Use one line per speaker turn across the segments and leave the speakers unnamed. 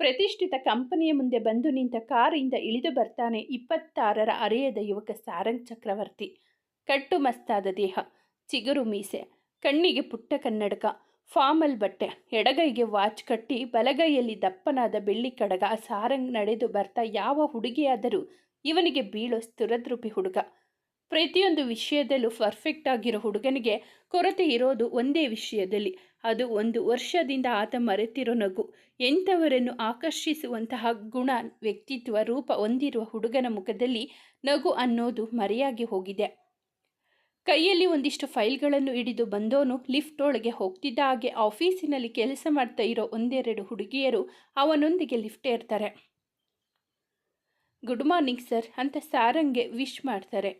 ಪ್ರತಿಷ್ಠಿತ ಕಂಪನಿಯ ಮುಂದೆ ಬಂದು ನಿಂತ ಕಾರಿಂದ ಇಳಿದು ಬರ್ತಾನೆ ಇಪ್ಪತ್ತಾರರ ಅರೆಯದ ಯುವಕ ಸಾರಂಗ್ ಚಕ್ರವರ್ತಿ. ಕಟ್ಟುಮಸ್ತಾದ ದೇಹ, ಚಿಗುರು ಮೀಸೆ, ಕಣ್ಣಿಗೆ ಪುಟ್ಟ ಕನ್ನಡಕ, ಫಾರ್ಮಲ್ ಬಟ್ಟೆ, ಎಡಗೈಗೆ ವಾಚ್ ಕಟ್ಟಿ, ಬಲಗೈಯಲ್ಲಿ ದಪ್ಪನಾದ ಬೆಳ್ಳಿ ಕಡಗ ಸಾರಂಗ್ ನಡೆದು ಬರ್ತಾ ಯಾವ ಹುಡುಗಿಯಾದರೂ ಇವನಿಗೆ ಬೀಳೋ ಸ್ಥಿರದ್ರೂಪಿ ಹುಡುಗ. ಪ್ರತಿಯೊಂದು ವಿಷಯದಲ್ಲೂ ಪರ್ಫೆಕ್ಟ್ ಆಗಿರೋ ಹುಡುಗನಿಗೆ ಕೊರತೆ ಇರೋದು ಒಂದೇ ವಿಷಯದಲ್ಲಿ. ಅದು ಒಂದು ವರ್ಷದಿಂದ ಆತ ಮರೆತಿರೋ ನಗು. ಎಂಥವರನ್ನು ಆಕರ್ಷಿಸುವಂತಹ ಗುಣ ವ್ಯಕ್ತಿತ್ವ ರೂಪ ಹೊಂದಿರುವ ಹುಡುಗನ ಮುಖದಲ್ಲಿ ನಗು ಅನ್ನೋದು ಮರೆಯಾಗಿ ಹೋಗಿದೆ. ಕೈಯಲ್ಲಿ ಒಂದಿಷ್ಟು ಫೈಲ್ಗಳನ್ನು ಹಿಡಿದು ಬಂದೋನು ಲಿಫ್ಟ್ ಒಳಗೆ ಹೋಗ್ತಿದ್ದ ಹಾಗೆ ಆಫೀಸಿನಲ್ಲಿ ಕೆಲಸ ಮಾಡ್ತಾ ಇರೋ ಒಂದೆರಡು ಹುಡುಗಿಯರು ಅವನೊಂದಿಗೆ ಲಿಫ್ಟ್ ಏರ್ತಾರೆ. ಗುಡ್ ಮಾರ್ನಿಂಗ್ ಸರ್ ಅಂತ ಸಾರಂಗೆ ವಿಶ್ ಮಾಡ್ತಾರೆ.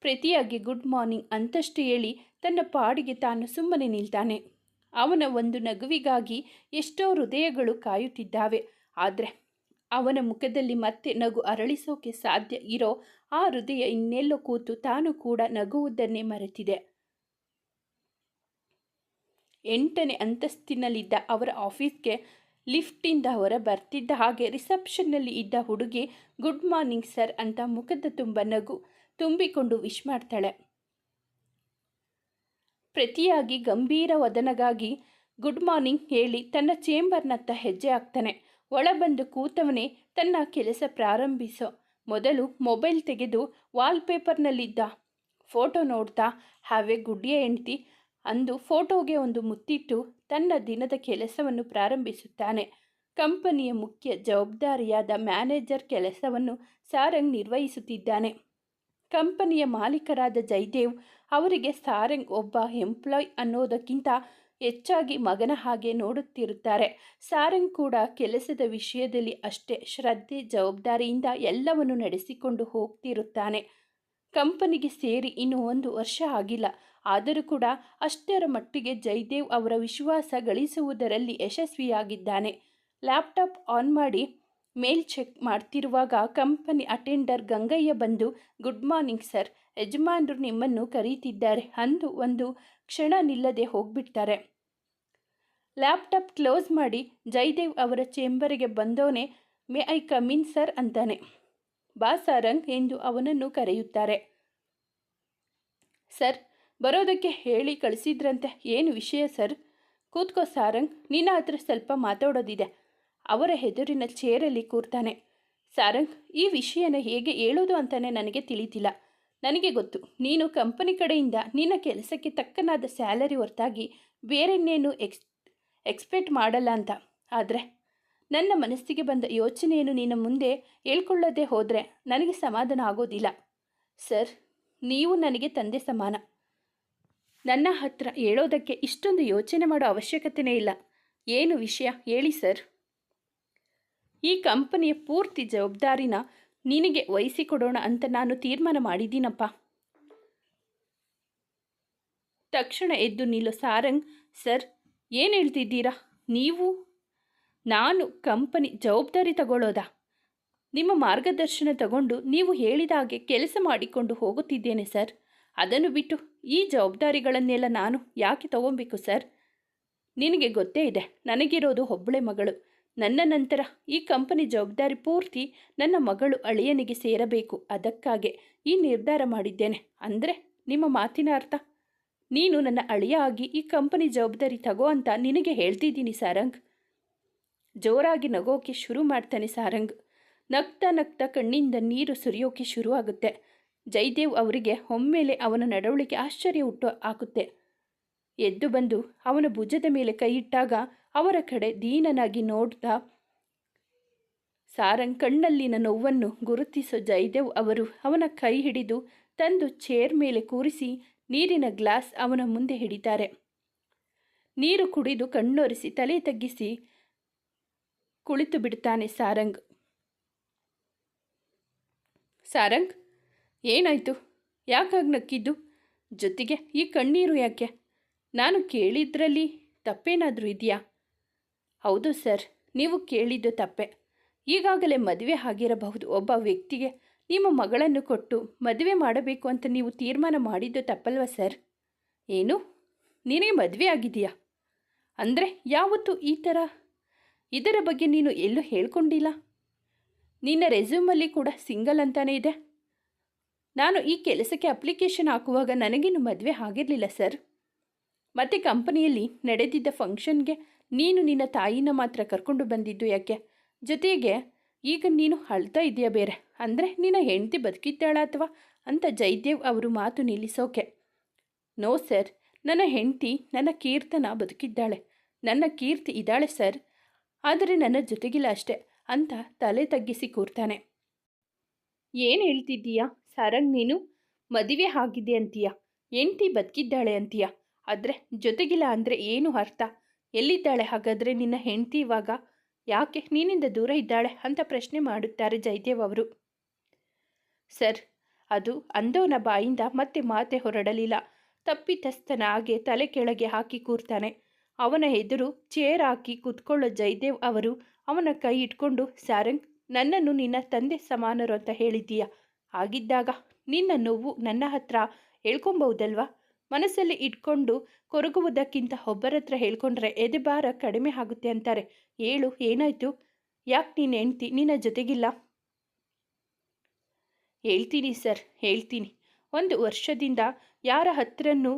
ಪ್ರತಿಯಾಗಿ ಗುಡ್ ಮಾರ್ನಿಂಗ್ ಅಂತಷ್ಟು ಹೇಳಿ ತನ್ನ ಪಾಡಿಗೆ ತಾನು ಸುಮ್ಮನೆ ನಿಲ್ತಾನೆ. ಅವನ ಒಂದು ನಗುವಿಗಾಗಿ ಎಷ್ಟೋ ಹೃದಯಗಳು ಕಾಯುತ್ತಿದ್ದಾವೆ. ಆದರೆ ಅವನ ಮುಖದಲ್ಲಿ ಮತ್ತೆ ನಗು ಅರಳಿಸೋಕೆ ಸಾಧ್ಯ ಇರೋ ಆ ಹೃದಯ ಇನ್ನೆಲ್ಲೋ ಕೂತು ತಾನು ಕೂಡ ನಗುವುದನ್ನೇ ಮರೆತಿದೆ. ಎಂಟನೇ ಅಂತಸ್ತಿನಲ್ಲಿದ್ದ ಅವರ ಆಫೀಸ್ಗೆ ಲಿಫ್ಟಿಂದ ಹೊರ ಬರ್ತಿದ್ದ ಹಾಗೆ ರಿಸೆಪ್ಷನ್ನಲ್ಲಿ ಇದ್ದ ಹುಡುಗಿ, ಗುಡ್ ಮಾರ್ನಿಂಗ್ ಸರ್ ಅಂತ ಮುಖದ ತುಂಬ ನಗು ತುಂಬಿಕೊಂಡು ವಿಶ್ ಮಾಡ್ತಾಳೆ. ಪ್ರತಿಯಾಗಿ ಗಂಭೀರ ವದನಗಾಗಿ ಗುಡ್ ಮಾರ್ನಿಂಗ್ ಹೇಳಿ ತನ್ನ ಚೇಂಬರ್ನತ್ತ ಹೆಜ್ಜೆ ಹಾಕ್ತಾನೆ. ಒಳಬಂದು ಕೂತವನೇ ತನ್ನ ಕೆಲಸ ಪ್ರಾರಂಭಿಸೋ. ಮೊದಲು ಮೊಬೈಲ್ ತೆಗೆದು ವಾಲ್ಪೇಪರ್ನಲ್ಲಿದ್ದ ಫೋಟೋ ನೋಡ್ತಾ, ಹಾವೆ ಗುಡ್ಡಿಯ ಹೆಂಡ್ತಿ ಅಂದು ಫೋಟೋಗೆ ಒಂದು ಮುತ್ತಿಟ್ಟು ತನ್ನ ದಿನದ ಕೆಲಸವನ್ನು ಪ್ರಾರಂಭಿಸುತ್ತಾನೆ. ಕಂಪನಿಯ ಮುಖ್ಯ ಜವಾಬ್ದಾರಿಯಾದ ಮ್ಯಾನೇಜರ್ ಕೆಲಸವನ್ನು ಸಾರಂಗ್ ನಿರ್ವಹಿಸುತ್ತಿದ್ದಾನೆ. ಕಂಪನಿಯ ಮಾಲೀಕರಾದ ಜಯದೇವ್ ಅವರಿಗೆ ಸಾರಂಗ್ ಒಬ್ಬ ಎಂಪ್ಲಾಯ್ ಅನ್ನೋದಕ್ಕಿಂತ ಹೆಚ್ಚಾಗಿ ಮಗನ ಹಾಗೆ ನೋಡುತ್ತಿರುತ್ತಾರೆ. ಸಾರಂಗ್ ಕೂಡ ಕೆಲಸದ ವಿಷಯದಲ್ಲಿ ಅಷ್ಟೇ ಶ್ರದ್ಧೆ, ಜವಾಬ್ದಾರಿಯಿಂದ ಎಲ್ಲವನ್ನು ನಡೆಸಿಕೊಂಡು ಹೋಗ್ತಿರುತ್ತಾನೆ. ಕಂಪನಿಗೆ ಸೇರಿ ಇನ್ನೂ ಒಂದು ವರ್ಷ ಆಗಿಲ್ಲ. ಆದರೂ ಕೂಡ ಅಷ್ಟರ ಮಟ್ಟಿಗೆ ಜಯದೇವ್ ಅವರ ವಿಶ್ವಾಸ ಗಳಿಸುವುದರಲ್ಲಿ ಯಶಸ್ವಿಯಾಗಿದ್ದಾನೆ. ಲ್ಯಾಪ್ಟಾಪ್ ಆನ್ ಮಾಡಿ ಮೇಲ್ ಚೆಕ್ ಮಾಡ್ತಿರುವಾಗ ಕಂಪನಿ ಅಟೆಂಡರ್ ಗಂಗಯ್ಯ ಬಂದು, ಗುಡ್ ಮಾರ್ನಿಂಗ್ ಸರ್. ಯಜಮಾನರು ನಿಮ್ಮನ್ನು ಕರೀತಿದ್ದಾರೆ. ಅಂದು ಒಂದು ಕ್ಷಣ ನಿಲ್ಲದೆ ಹೋಗ್ಬಿಡ್ತಾರೆ. ಲ್ಯಾಪ್ಟಾಪ್ ಕ್ಲೋಸ್ ಮಾಡಿ ಜಯದೇವ್ ಅವರ ಚೇಂಬರಿಗೆ ಬಂದವನೇ ಮೇ ಐ ಕಮಿನ್ ಸರ್ ಅಂತಾನೆ. ಬಾ ಸಾರಂಗ್ ಎಂದು ಅವನನ್ನು ಕರೆಯುತ್ತಾರೆ. ಸರ್, ಬರೋದಕ್ಕೆ ಹೇಳಿ ಕಳಿಸಿದ್ರಂತೆ. ಏನು ವಿಷಯ ಸರ್? ಕೂತ್ಕೋ ಸಾರಂಗ್. ನಿನ್ನ ಹತ್ರ ಸ್ವಲ್ಪ ಮಾತಾಡೋದಿದೆ. ಅವರ ಹೆದುರಿನ ಚೇರಲ್ಲಿ ಕೂರ್ತಾನೆ. ಸಾರಂಗ್, ಈ ವಿಷಯನ ಹೇಗೆ ಹೇಳೋದು ಅಂತಲೇ ನನಗೆ ತಿಳಿತಿಲ್ಲ ನನಗೆ ಗೊತ್ತು, ನೀನು ಕಂಪನಿ ಕಡೆಯಿಂದ ನಿನ್ನ ಕೆಲಸಕ್ಕೆ ತಕ್ಕನಾದ ಸ್ಯಾಲರಿ ಹೊರತಾಗಿ ಬೇರೆನ್ನೇನು ಎಕ್ಸ್, ಎಕ್ಸ್ಪೆಕ್ಟ್ ಮಾಡಲ್ಲ ಅಂತ. ಆದರೆ, ನನ್ನ ಮನಸ್ಸಿಗೆ ಬಂದ ಯೋಚನೆಯನ್ನು ನಿನ್ನ ಮುಂದೆ ಹೇಳ್ಕೊಳ್ಳದೆ ಹೋದರೆ ನನಗೆ ಸಮಾಧಾನ ಆಗೋದಿಲ್ಲ. ಸರ್, ನೀವು ನನಗೆ ತಂದೆ ಸಮಾನ. ನನ್ನ ಹತ್ರ ಹೇಳೋದಕ್ಕೆ ಇಷ್ಟೊಂದು ಯೋಚನೆ ಮಾಡೋ ಅವಶ್ಯಕತೆಯೇ ಇಲ್ಲ. ಏನು ವಿಷಯ ಹೇಳಿ ಸರ್? ಈ ಕಂಪನಿಯ ಪೂರ್ತಿ ಜವಾಬ್ದಾರಿನ ನಿನಗೆ ವಹಿಸಿಕೊಡೋಣ ಅಂತ ನಾನು ತೀರ್ಮಾನ ಮಾಡಿದ್ದೀನಪ್ಪ. ತಕ್ಷಣ ಎದ್ದು ನಿಲ್ಲೋ ಸಾರಂಗ್, ಸರ್, ಏನು ಹೇಳ್ತಿದ್ದೀರಾ? ನೀವು? ನಾನು ಕಂಪನಿ ಜವಾಬ್ದಾರಿ ತಗೊಳ್ಳೋದಾ? ನಿಮ್ಮ ಮಾರ್ಗದರ್ಶನ ತಗೊಂಡು ನೀವು ಹೇಳಿದ ಹಾಗೆ ಕೆಲಸ ಮಾಡಿಕೊಂಡು ಹೋಗುತ್ತಿದ್ದೇನೆ, ಸರ್. ಅದನ್ನು ಬಿಟ್ಟು ಈ ಜವಾಬ್ದಾರಿಗಳನ್ನೆಲ್ಲ ನಾನು ಯಾಕೆ ತಗೊಬೇಕು, ಸರ್? ನಿನಗೆ ಗೊತ್ತೇ ಇದೆ, ನನಗಿರೋದು ಒಬ್ಬಳೆ ಮಗಳು. ನನ್ನ ನಂತರ ಈ ಕಂಪನಿ ಜವಾಬ್ದಾರಿ ಪೂರ್ತಿ ನನ್ನ ಮಗಳು ಅಳಿಯನಿಗೆ ಸೇರಬೇಕು. ಅದಕ್ಕಾಗೆ ಈ ನಿರ್ಧಾರ ಮಾಡಿದ್ದೇನೆ. ಅಂದರೆ ನಿಮ್ಮ ಮಾತಿನ ಅರ್ಥ? ನೀನು ನನ್ನ ಅಳಿಯ ಆಗಿ ಈ ಕಂಪನಿ ಜವಾಬ್ದಾರಿ ತಗೋ ಅಂತ ನಿನಗೆ ಹೇಳ್ತಿದ್ದೀನಿ ಸಾರಂಗ್. ಜೋರಾಗಿ ನಗೋಕೆ ಶುರು ಮಾಡ್ತಾನೆ ಸಾರಂಗ್. ನಗ್ತಾ ನಗ್ತಾ ಕಣ್ಣಿಂದ ನೀರು ಸುರಿಯೋಕೆ ಶುರುವಾಗುತ್ತೆ. ಜಯದೇವ್ ಅವರಿಗೆ ಒಮ್ಮೆಲೆ ಅವನ ನಡವಳಿಕೆ ಆಶ್ಚರ್ಯ ಹುಟ್ಟು ಹಾಕುತ್ತೆ. ಎದ್ದು ಬಂದು ಅವನ ಭುಜದ ಮೇಲೆ ಕೈ ಇಟ್ಟಾಗ ಅವರ ಕಡೆ ದೀನನಾಗಿ ನೋಡ್ತಾ ಸಾರಂಗ್ ಕಣ್ಣಲ್ಲಿನ ನೋವನ್ನು ಗುರುತಿಸೋ ಜಯದೇವ್ ಅವರು ಅವನ ಕೈ ಹಿಡಿದು ತಂದು ಚೇರ್ ಮೇಲೆ ಕೂರಿಸಿ ನೀರಿನ ಗ್ಲಾಸ್ ಅವನ ಮುಂದೆ ಹಿಡಿತಾರೆ. ನೀರು ಕುಡಿದು ಕಣ್ಣೊರೆಸಿ ತಲೆ ತಗ್ಗಿಸಿ ಕುಳಿತು ಬಿಡ್ತಾನೆ ಸಾರಂಗ್. ಸಾರಂಗ್, ಏನಾಯಿತು? ಯಾಕಾಗಿ ನಕ್ಕಿದ್ದು? ಜೊತೆಗೆ ಈ ಕಣ್ಣೀರು ಯಾಕೆ? ನಾನು ಕೇಳಿದ್ರಲ್ಲಿ ತಪ್ಪೇನಾದರೂ ಇದೆಯಾ? ಹೌದು ಸರ್, ನೀವು ಕೇಳಿದ್ದು ತಪ್ಪೆ. ಈಗಾಗಲೇ ಮದುವೆ ಆಗಿರಬಹುದು, ಒಬ್ಬ ವ್ಯಕ್ತಿಗೆ ನಿಮ್ಮ ಮಗಳನ್ನು ಕೊಟ್ಟು ಮದುವೆ ಮಾಡಬೇಕು ಅಂತ ನೀವು ತೀರ್ಮಾನ ಮಾಡಿದ್ದು ತಪ್ಪಲ್ವ ಸರ್? ಏನು? ನೀನೇ ಮದುವೆ ಆಗಿದೆಯಾ ಅಂದರೆ ಯಾವತ್ತು ಈ ಥರ ಇದರ ಬಗ್ಗೆ ನೀನು ಎಲ್ಲೂ ಹೇಳ್ಕೊಂಡಿಲ್ಲ? ನಿನ್ನ ರೆಸ್ಯೂಮಲ್ಲಿ ಕೂಡ ಸಿಂಗಲ್ ಅಂತಲೇ ಇದೆ. ನಾನು ಈ ಕೆಲಸಕ್ಕೆ ಅಪ್ಲಿಕೇಶನ್ ಹಾಕುವಾಗ ನನಗೇನು ಮದುವೆ ಆಗಿರಲಿಲ್ಲ ಸರ್? ಮತ್ತು ಕಂಪನಿಯಲ್ಲಿ ನಡೆದಿದ್ದ ಫಂಕ್ಷನ್ಗೆ ನೀನು ನಿನ್ನ ತಾಯಿನ ಮಾತ್ರ ಕರ್ಕೊಂಡು ಬಂದಿದ್ದು ಯಾಕೆ? ಜೊತೆಗೆ, ಈಗ ನೀನು ಅಳ್ತಾ ಇದೆಯಾ ಬೇರೆ? ಅಂದರೆ ನಿನ್ನ ಹೆಂಡತಿ ಬದುಕಿದ್ದಾಳ ಅಥವಾ? ಅಂತ ಜೈದೇವ್ ಅವರು ಮಾತು ನಿಲ್ಲಿಸೋಕೆ. ನೋ ಸರ್, ನನ್ನ ಹೆಂಡತಿ ನನ್ನ ಕೀರ್ತನ ಬದುಕಿದ್ದಾಳೆ. ನನ್ನ ಕೀರ್ತಿ ಇದ್ದಾಳೆ ಸರ್. ಆದರೆ ನನ್ನ ಜೊತೆಗಿಲ್ಲ ಅಷ್ಟೆ ಅಂತ ತಲೆ ತಗ್ಗಿಸಿ ಕೂರ್ತಾನೆ. ಏನು ಹೇಳ್ತಿದ್ದೀಯಾ? ಸಾರಂಗ್ ನೀನು? ಮದುವೆ ಆಗಿದೆ ಅಂತೀಯ? ಹೆಂಡ್ತಿ ಬದುಕಿದ್ದಾಳೆ ಅಂತೀಯ? ಆದರೆ ಜೊತೆಗಿಲ್ಲ ಅಂದರೆ ಏನು ಅರ್ಥ? ಎಲ್ಲಿದ್ದಾಳೆ ಹಾಗಾದರೆ ನಿನ್ನ ಹೆಂಡತಿ ಇವಾಗ? ಯಾಕೆ ನೀನಿಂದ ದೂರ ಇದ್ದಾಳೆ ಅಂತ ಪ್ರಶ್ನೆ ಮಾಡುತ್ತಾರೆ ಜಯದೇವ್ ಅವರು. ಸರ್, ಅದು ಅಂದೋನ ಬಾಯಿಂದ ಮತ್ತೆ ಮಾತೆ ಹೊರಡಲಿಲ್ಲ. ತಪ್ಪಿತಸ್ಥನ ಹಾಗೆ ತಲೆ ಕೆಳಗೆ ಹಾಕಿ ಕೂರ್ತಾನೆ. ಅವನ ಎದುರು ಚೇರ್ ಹಾಕಿ ಕೂತ್ಕೊಳ್ಳೋ ಜಯದೇವ್ ಅವರು ಅವನ ಕೈ ಇಟ್ಕೊಂಡು, ಸಾರಂಗ್, ನನ್ನನ್ನು ನಿನ್ನ ತಂದೆ ಸಮಾನರು ಅಂತ ಹೇಳಿದ್ದೀಯ? ಆಗಿದ್ದಾಗ ನಿನ್ನ ನೋವು ನನ್ನ ಹತ್ರ ಹೇಳ್ಕೊಬಹುದಲ್ವಾ ಮನಸ್ಸಲ್ಲಿ ಇಟ್ಕೊಂಡು ಕೊರಗುವುದಕ್ಕಿಂತ ಒಬ್ಬರ ಹತ್ರ ಹೇಳ್ಕೊಂಡ್ರೆ ಎದೆಭಾರ ಕಡಿಮೆ ಆಗುತ್ತೆ ಅಂತಾರೆ. ಹೇಳು, ಏನಾಯ್ತು? ಯಾಕೆ ನೀನು ಹೆಂಡ್ತಿ? ನಿನ್ನ ಜೊತೆಗಿಲ್ಲ? ಹೇಳ್ತೀನಿ ಸರ್, ಹೇಳ್ತೀನಿ. ಒಂದು ವರ್ಷದಿಂದ ಯಾರ ಹತ್ರನೂ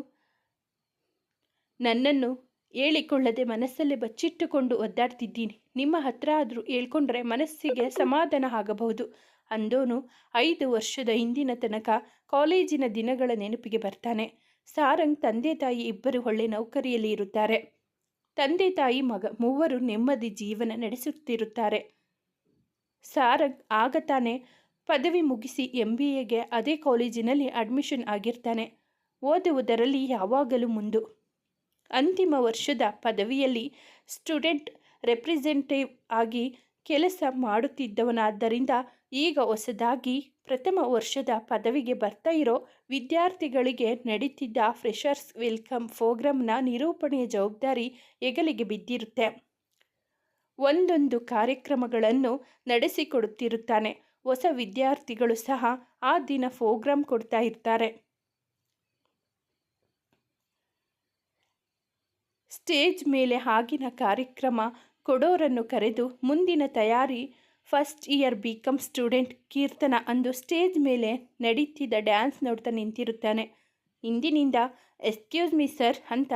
ನನ್ನನ್ನು ಹೇಳಿಕೊಳ್ಳದೆ ಮನಸ್ಸಲ್ಲೇ ಬಚ್ಚಿಟ್ಟುಕೊಂಡು ಒದ್ದಾಡ್ತಿದ್ದೀನಿ. ನಿಮ್ಮ ಹತ್ರ ಆದರೂ ಹೇಳ್ಕೊಂಡ್ರೆ ಮನಸ್ಸಿಗೆ ಸಮಾಧಾನ ಆಗಬಹುದು. ಅಂದೋನು ಐದು ವರ್ಷದ ಹಿಂದಿನ ತನಕ ಕಾಲೇಜಿನ ದಿನಗಳ ನೆನಪಿಗೆ ಬರ್ತಾನೆ. ಸಾರಂಗ್ ತಂದೆ ತಾಯಿ ಇಬ್ಬರು ಒಳ್ಳೆ ನೌಕರಿಯಲ್ಲಿ ಇರುತ್ತಾರೆ. ತಂದೆ ತಾಯಿ ಮಗ ಮೂವರು ನೆಮ್ಮದಿ ಜೀವನ ನಡೆಸುತ್ತಿರುತ್ತಾರೆ. ಸಾರಂಗ್ ಆಗ ತಾನೇ ಪದವಿ ಮುಗಿಸಿ ಎಂ ಬಿ ಎಗೆ ಅದೇ ಕಾಲೇಜಿನಲ್ಲಿ ಅಡ್ಮಿಷನ್ ಆಗಿರ್ತಾನೆ. ಓದುವುದರಲ್ಲಿ ಯಾವಾಗಲೂ ಮುಂದು. ಅಂತಿಮ ವರ್ಷದ ಪದವಿಯಲ್ಲಿ ಸ್ಟೂಡೆಂಟ್ ರೆಪ್ರೆಸೆಂಟೇಟಿವ್ ಆಗಿ ಕೆಲಸ ಮಾಡುತ್ತಿದ್ದವನಾದ್ದರಿಂದ ಈಗ ಹೊಸದಾಗಿ ಪ್ರಥಮ ವರ್ಷದ ಪದವಿಗೆ ಬರ್ತಾ ಇರೋ ವಿದ್ಯಾರ್ಥಿಗಳಿಗೆ ನಡೀತಿದ್ದ ಫ್ರೆಷರ್ಸ್ ವೆಲ್ಕಮ್ ಪ್ರೋಗ್ರಾಂನ ನಿರೂಪಣೆಯ ಜವಾಬ್ದಾರಿ ಹೆಗಲಿಗೆ ಬಿದ್ದಿರುತ್ತೆ. ಒಂದೊಂದು ಕಾರ್ಯಕ್ರಮಗಳನ್ನು ನಡೆಸಿಕೊಡುತ್ತಿರುತ್ತಾನೆ. ಹೊಸ ವಿದ್ಯಾರ್ಥಿಗಳು ಸಹ ಆ ದಿನ ಪ್ರೋಗ್ರಾಂ ಕೊಡ್ತಾ ಇರ್ತಾರೆ. ಸ್ಟೇಜ್ ಮೇಲೆ ಆಗಿನ ಕಾರ್ಯಕ್ರಮ ಕೊಡೋರನ್ನು ಕರೆದು ಮುಂದಿನ ತಯಾರಿ first year B com student Keerthana ಅಂದು ಸ್ಟೇಜ್ ಮೇಲೆ ನಡೀತಿದ್ದ ಡ್ಯಾನ್ಸ್ ನೋಡ್ತಾ ನಿಂತಿರುತ್ತಾನೆ. ಹಿಂದಿನಿಂದ ಎಸ್ಕ್ಯೂಸ್ ಮಿ ಸರ್ ಅಂತ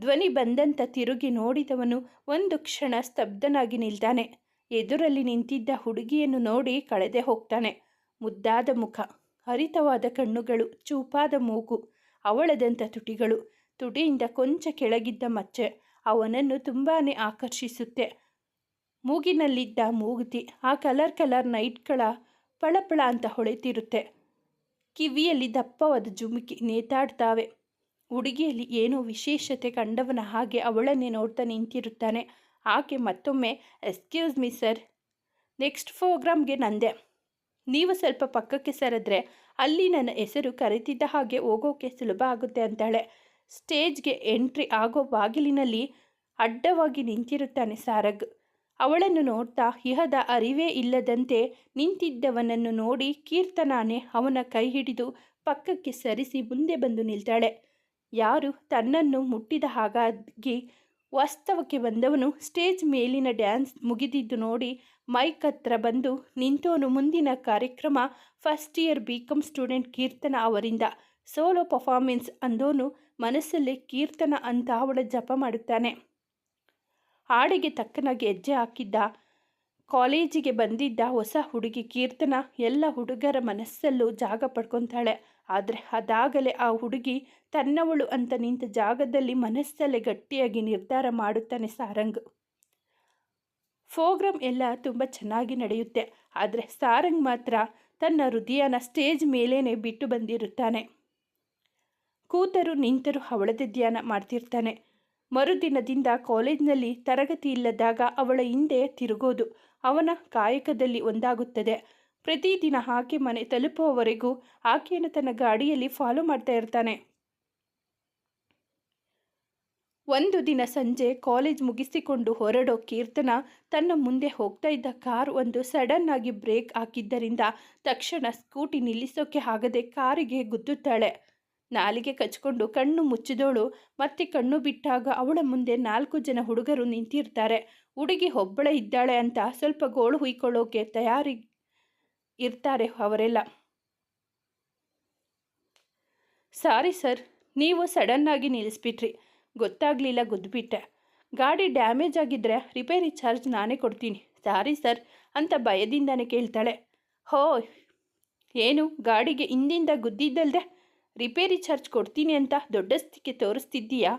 ಧ್ವನಿ ಬಂದಂತ ತಿರುಗಿ ನೋಡಿದವನು ಒಂದು ಕ್ಷಣ ಸ್ತಬ್ಧನಾಗಿ ನಿಲ್ತಾನೆ. ಎದುರಲ್ಲಿ ನಿಂತಿದ್ದ ಹುಡುಗಿಯನ್ನು ನೋಡಿ ಕಳೆದೆ ಹೋಗ್ತಾನೆ. ಮುದ್ದಾದ ಮುಖ, ಹರಿತವಾದ ಕಣ್ಣುಗಳು, ಚೂಪಾದ ಮೂಗು ಅವಳದಂಥ ತುಟಿಗಳು, ತುಟಿಯಿಂದ ಕೊಂಚ ಕೆಳಗಿದ್ದ ಮಚ್ಚೆ, ಅವನನ್ನು ತುಂಬಾ ಆಕರ್ಷಿಸುತ್ತೆ. ಮೂಗಿನಲ್ಲಿದ್ದ ಮೂಗುತಿ ಆ ಕಲರ್ ಕಲರ್ ನೈಟ್ಗಳ ಪಳಪಳ ಅಂತ ಹೊಳೆತಿರುತ್ತೆ. ಕಿವಿಯಲ್ಲಿ ದಪ್ಪವಾದ ಜುಮುಕಿ ನೇತಾಡ್ತಾವೆ. ಹುಡುಗಿಯಲ್ಲಿ ಏನೋ ವಿಶೇಷತೆ ಕಂಡವನ ಹಾಗೆ ಅವಳನ್ನೇ ನೋಡ್ತಾ ನಿಂತಿರುತ್ತಾನೆ. ಆಕೆ ಮತ್ತೊಮ್ಮೆ ಎಕ್ಸ್ಕ್ಯೂಸ್ ಮಿ ಸರ್, ನೆಕ್ಸ್ಟ್ ಪ್ರೋಗ್ರಾಮ್ಗೆ ನಂದೆ. ನೀವು ಸ್ವಲ್ಪ ಪಕ್ಕಕ್ಕೆ ಸರಿದ್ರೆ, ಅಲ್ಲಿ ನನ್ನ ಹೆಸರು ಕರೆತಿದ್ದ ಹಾಗೆ ಹೋಗೋಕೆ ಸುಲಭ ಆಗುತ್ತೆ ಅಂತಾಳೆ. ಸ್ಟೇಜ್ಗೆ ಎಂಟ್ರಿ ಆಗೋ ಬಾಗಿಲಿನಲ್ಲಿ ಅಡ್ಡವಾಗಿ ನಿಂತಿರುತ್ತಾನೆ ಸಾರಗ್. ಅವಳನ್ನು ನೋಡ್ತಾ ಇಹದ ಅರಿವೇ ಇಲ್ಲದಂತೆ ನಿಂತಿದ್ದವನನ್ನು ನೋಡಿ ಕೀರ್ತನಾನೆ ಅವನ ಕೈ ಹಿಡಿದು ಪಕ್ಕಕ್ಕೆ ಸರಿಸಿ ಮುಂದೆ ಬಂದು ನಿಲ್ತಾಳೆ. ಯಾರು ತನ್ನನ್ನು ಮುಟ್ಟಿದ ಹಾಗಾಗಿ ವಾಸ್ತವಕ್ಕೆ ಬಂದವನು ಸ್ಟೇಜ್ ಮೇಲಿನ ಡ್ಯಾನ್ಸ್ ಮುಗಿದಿದ್ದು ನೋಡಿ ಮೈಕ್ ಹತ್ರ ಬಂದು ನಿಂತೋನು ಮುಂದಿನ ಕಾರ್ಯಕ್ರಮ first year B com student Keerthana ಅವರಿಂದ. ಸೋಲೋ ಪರ್ಫಾರ್ಮೆನ್ಸ್ ಅಂದೋನು ಮನಸ್ಸಲ್ಲೇ ಕೀರ್ತನ ಅಂತ ಅವಳ ಜಪ ಮಾಡುತ್ತಾನೆ. ಹಾಡಿಗೆ ತಕ್ಕನಾಗಿ ಹೆಜ್ಜೆ ಹಾಕಿದ್ದ ಕಾಲೇಜಿಗೆ ಬಂದಿದ್ದ ಹೊಸ ಹುಡುಗಿ ಕೀರ್ತನ, ಎಲ್ಲ ಹುಡುಗರ ಮನಸ್ಸಲ್ಲೂ ಜಾಗ ಪಡ್ಕೊತಾಳೆ. ಆದರೆ ಅದಾಗಲೇ ಆ ಹುಡುಗಿ ತನ್ನವಳು ಅಂತ ನಿಂತ ಜಾಗದಲ್ಲಿ ಮನಸ್ಸಲ್ಲೇ ಗಟ್ಟಿಯಾಗಿ ನಿರ್ಧಾರ ಮಾಡುತ್ತಾನೆ ಸಾರಂಗ್. ಫೋಗ್ರಾಮ್ ಎಲ್ಲ ತುಂಬ ಚೆನ್ನಾಗಿ ನಡೆಯುತ್ತೆ. ಆದರೆ ಸಾರಂಗ್ ಮಾತ್ರ ತನ್ನ ಹೃದಯನ ಸ್ಟೇಜ್ ಮೇಲೇ ಬಿಟ್ಟು ಬಂದಿರುತ್ತಾನೆ. ಕೂತರು ನಿಂತರು ಅವಳದೇ ಧ್ಯಾನ ಮಾಡ್ತಿರ್ತಾನೆ. ಮರುದಿನದಿಂದ ಕಾಲೇಜ್ನಲ್ಲಿ ತರಗತಿ ಇಲ್ಲದಾಗ ಅವಳ ಹಿಂದೆ ತಿರುಗೋದು ಅವನ ಕಾಯಕದಲ್ಲಿ ಒಂದಾಗುತ್ತದೆ. ಪ್ರತಿದಿನ ಆಕೆ ಮನೆ ತಲುಪುವವರೆಗೂ ಆಕೆಯನ್ನು ತನ್ನ ಗಾಡಿಯಲ್ಲಿ ಫಾಲೋ ಮಾಡ್ತಾ ಇರ್ತಾನೆ. ಒಂದು ದಿನ ಸಂಜೆ ಕಾಲೇಜ್ ಮುಗಿಸಿಕೊಂಡು ಹೊರಡೋ ಕೀರ್ತನ ತನ್ನ ಮುಂದೆ ಹೋಗ್ತಾ ಇದ್ದ ಕಾರ್ ಒಂದು ಸಡನ್ ಆಗಿ ಬ್ರೇಕ್ ಹಾಕಿದ್ದರಿಂದ ತಕ್ಷಣ ಸ್ಕೂಟಿ ನಿಲ್ಲಿಸೋಕೆ ಆಗದೆ ಕಾರಿಗೆ ಗುದ್ದುತ್ತಾಳೆ. ನಾಲಿಗೆ ಕಚ್ಕೊಂಡು ಕಣ್ಣು ಮುಚ್ಚಿದೋಳು. ಮತ್ತೆ ಕಣ್ಣು ಬಿಟ್ಟಾಗ ಅವಳ ಮುಂದೆ ನಾಲ್ಕು ಜನ ಹುಡುಗರು ನಿಂತಿರ್ತಾರೆ. ಹುಡುಗಿ ಒಬ್ಬಳೆ ಇದ್ದಾಳೆ ಅಂತ ಸ್ವಲ್ಪ ಗೋಳು ಹುಯ್ಕೊಳ್ಳೋಕೆ ತಯಾರಿ ಇರ್ತಾರೆ ಅವರೆಲ್ಲ. ಸಾರಿ ಸರ್, ನೀವು ಸಡನ್ನಾಗಿ ನಿಲ್ಲಿಸ್ಬಿಟ್ರಿ ಗೊತ್ತಾಗಲಿಲ್ಲ ಗುದ್ದುಬಿಟ್ಟೆ ಗಾಡಿ ಡ್ಯಾಮೇಜ್ ಆಗಿದ್ದರೆ ರಿಪೇರಿ ಚಾರ್ಜ್ ನಾನೇ ಕೊಡ್ತೀನಿ. ಸಾರಿ ಸರ್, ಅಂತ ಭಯದಿಂದನೇ ಕೇಳ್ತಾಳೆ. ಹೋ ಏನು ಗಾಡಿಗೆ ಹಿಂದಿಂದ ಗುದ್ದಿದ್ದಲ್ದೆ? ರಿಪೇರಿ ಚಾರ್ಜ್ ಕೊಡ್ತೀನಿ ಅಂತ ದೊಡ್ಡಸ್ತಿಕೆ ತೋರಿಸ್ತಿದ್ದೀಯಾ?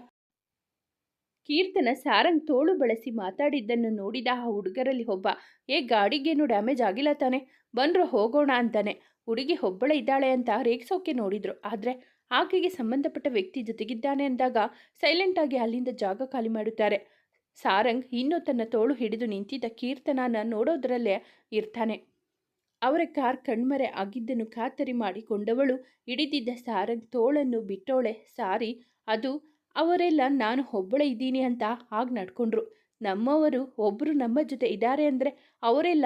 ಕೀರ್ತನ ಸಾರಂಗ್ ತೋಳು ಬಳಸಿ ಮಾತಾಡಿದ್ದನ್ನು ನೋಡಿದ ಆ ಹುಡುಗರಲ್ಲಿ ಒಬ್ಬ, ಏ ಗಾಡಿಗೇನು ಡ್ಯಾಮೇಜ್ ಆಗಿಲ್ಲ ತಾನೆ, ಬಂದ್ರು ಹೋಗೋಣ ಅಂತಾನೆ. ಹುಡುಗಿ ಒಬ್ಬಳ ಇದ್ದಾಳೆ ಅಂತ ರೇಗ್ಸೋಕೆ ನೋಡಿದ್ರು. ಆದರೆ ಆಕೆಗೆ ಸಂಬಂಧಪಟ್ಟ ವ್ಯಕ್ತಿ ಜೊತೆಗಿದ್ದಾನೆ ಅಂದಾಗ ಸೈಲೆಂಟಾಗಿ ಅಲ್ಲಿಂದ ಜಾಗ ಖಾಲಿ ಮಾಡುತ್ತಾರೆ. ಸಾರಂಗ್ ಇನ್ನೂ ತನ್ನ ತೋಳು ಹಿಡಿದು ನಿಂತಿದ್ದ ಕೀರ್ತನನ ನೋಡೋದ್ರಲ್ಲೇ ಇರ್ತಾನೆ. ಅವರ ಕಾರ್ ಕಣ್ಮರೆ ಆಗಿದ್ದನ್ನು ಖಾತರಿ ಮಾಡಿಕೊಂಡವಳು, ಹಿಡಿದಿದ್ದ ಸಾರ ತೋಳನ್ನು ಬಿಟ್ಟೋಳೆ, ಸಾರಿ, ಅದು ಅವರೆಲ್ಲ ನಾನು ಒಬ್ಬಳೇ ಇದ್ದೀನಿ ಅಂತ ಹಾಗೆ ನಡ್ಕೊಂಡ್ರು. ನಮ್ಮವರು ಒಬ್ಬರು ನಮ್ಮ ಜೊತೆ ಇದ್ದಾರೆ ಅಂದರೆ ಅವರೆಲ್ಲ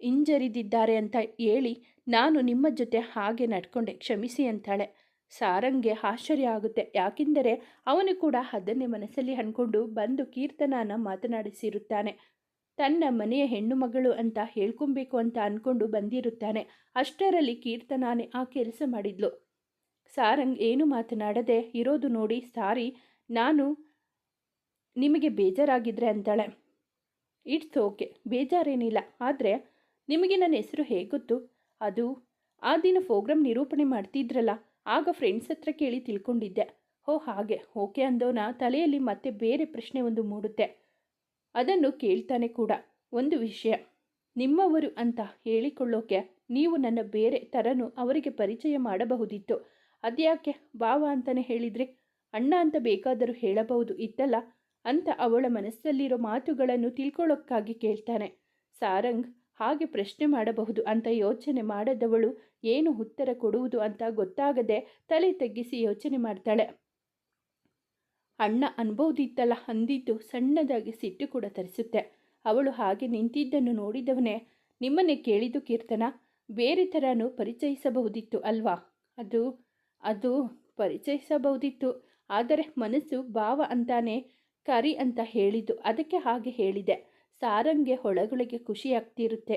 ಹಿಂಜರಿದಿದ್ದಾರೆ ಅಂತ ಹೇಳಿ ನಾನು ನಿಮ್ಮ ಜೊತೆ ಹಾಗೆ ನಡ್ಕೊಂಡೆ, ಕ್ಷಮಿಸಿ ಅಂತಾಳೆ. ಸಾರಂಗೆ ಆಶ್ಚರ್ಯ ಆಗುತ್ತೆ, ಯಾಕೆಂದರೆ ಅವನು ಕೂಡ ಅದನ್ನೇ ಮನಸ್ಸಲ್ಲಿ ಅಂದ್ಕೊಂಡು ಬಂದು ಕೀರ್ತನಾನ ಮಾತನಾಡಿಸಿರುತ್ತಾನೆ. ತನ್ನ ಮನೆಯ ಹೆಣ್ಣು ಮಗಳು ಅಂತ ಹೇಳ್ಕೊಬೇಕು ಅಂತ ಅಂದ್ಕೊಂಡು ಬಂದಿರುತ್ತಾನೆ. ಅಷ್ಟರಲ್ಲಿ ಕೀರ್ತನಾನೆ ಆ ಕೆಲಸ ಮಾಡಿದ್ಲು. ಸಾರಂಗ್ ಏನು ಮಾತನಾಡದೆ ಇರೋದು ನೋಡಿ ಸಾರಿ, ನಾನು ನಿಮಗೆ ಬೇಜಾರಾಗಿದ್ರೆ ಅಂತಾಳೆ. ಇಟ್ಸ್ ಓಕೆ, ಬೇಜಾರೇನಿಲ್ಲ, ಆದರೆ ನಿಮಗೆ ನನ್ನ ಹೆಸರು ಹೇಗೆ ಅದು, ಆ ದಿನ ಪ್ರೋಗ್ರಾಮ್ ನಿರೂಪಣೆ ಮಾಡ್ತಿದ್ರಲ್ಲ, ಆಗ ಫ್ರೆಂಡ್ಸ್ ಹತ್ರ ಕೇಳಿ ತಿಳ್ಕೊಂಡಿದ್ದೆ. ಓ ಹಾಗೆ, ಓಕೆ ಅಂದೋನ ತಲೆಯಲ್ಲಿ ಮತ್ತೆ ಬೇರೆ ಪ್ರಶ್ನೆ ಒಂದು ಮೂಡುತ್ತೆ. ಅದನ್ನು ಕೇಳ್ತಾನೆ ಕೂಡ. ಒಂದು ವಿಷಯ. ನಿಮ್ಮವರು ಅಂತ ಹೇಳಿಕೊಳ್ಳೋಕೆ ನೀವು ನನ್ನ ಬೇರೆ ಥರನೂ ಅವರಿಗೆ ಪರಿಚಯ ಮಾಡಬಹುದಿತ್ತು. ಅದ್ಯಾಕೆ? ಬಾವ ಅಂತಲೇ ಹೇಳಿದರೆ, ಅಣ್ಣ ಅಂತ ಬೇಕಾದರೂ ಹೇಳಬಹುದು ಇತ್ತಲ್ಲ? ಅಂತ ಅವಳ ಮನಸ್ಸಲ್ಲಿರೋ ಮಾತುಗಳನ್ನು ತಿಳ್ಕೊಳ್ಳೋಕ್ಕಾಗಿ ಕೇಳ್ತಾನೆ. ಸಾರಂಗ್, ಹಾಗೆ ಪ್ರಶ್ನೆ ಮಾಡಬಹುದು ಅಂತ ಯೋಚನೆ ಮಾಡದವಳು ಏನು ಉತ್ತರ ಕೊಡುವುದು ಅಂತ ಗೊತ್ತಾಗದೆ ತಲೆ ತಗ್ಗಿಸಿ ಯೋಚನೆ ಮಾಡ್ತಾಳೆ. ಅಣ್ಣ ಅನ್ಬೋದಿತ್ತಲ್ಲ ಅಂದಿದ್ದು ಸಣ್ಣದಾಗಿ ಸಿಟ್ಟು ಕೂಡ ತರಿಸುತ್ತೆ. ಅವಳು ಹಾಗೆ ನಿಂತಿದ್ದನ್ನು ನೋಡಿದವನೇ ನಿಮ್ಮನ್ನೇ ಕೇಳಿದ್ದು ಕೀರ್ತನ? ಬೇರೆ ಥರನೂ ಪರಿಚಯಿಸಬಹುದಿತ್ತು ಅಲ್ವಾ? ಅದು ಅದು ಪರಿಚಯಿಸಬಹುದಿತ್ತು. ಆದರೆ ಮನಸ್ಸು ಭಾವ ಅಂತಾನೆ ಕರಿ ಅಂತ ಹೇಳಿದ್ದು. ಅದಕ್ಕೆ ಹಾಗೆ ಹೇಳಿದೆ. ಸಾರಂಗೆ ಹೊಳಗಳಿಗೆ ಖುಷಿಯಾಗ್ತಿರುತ್ತೆ.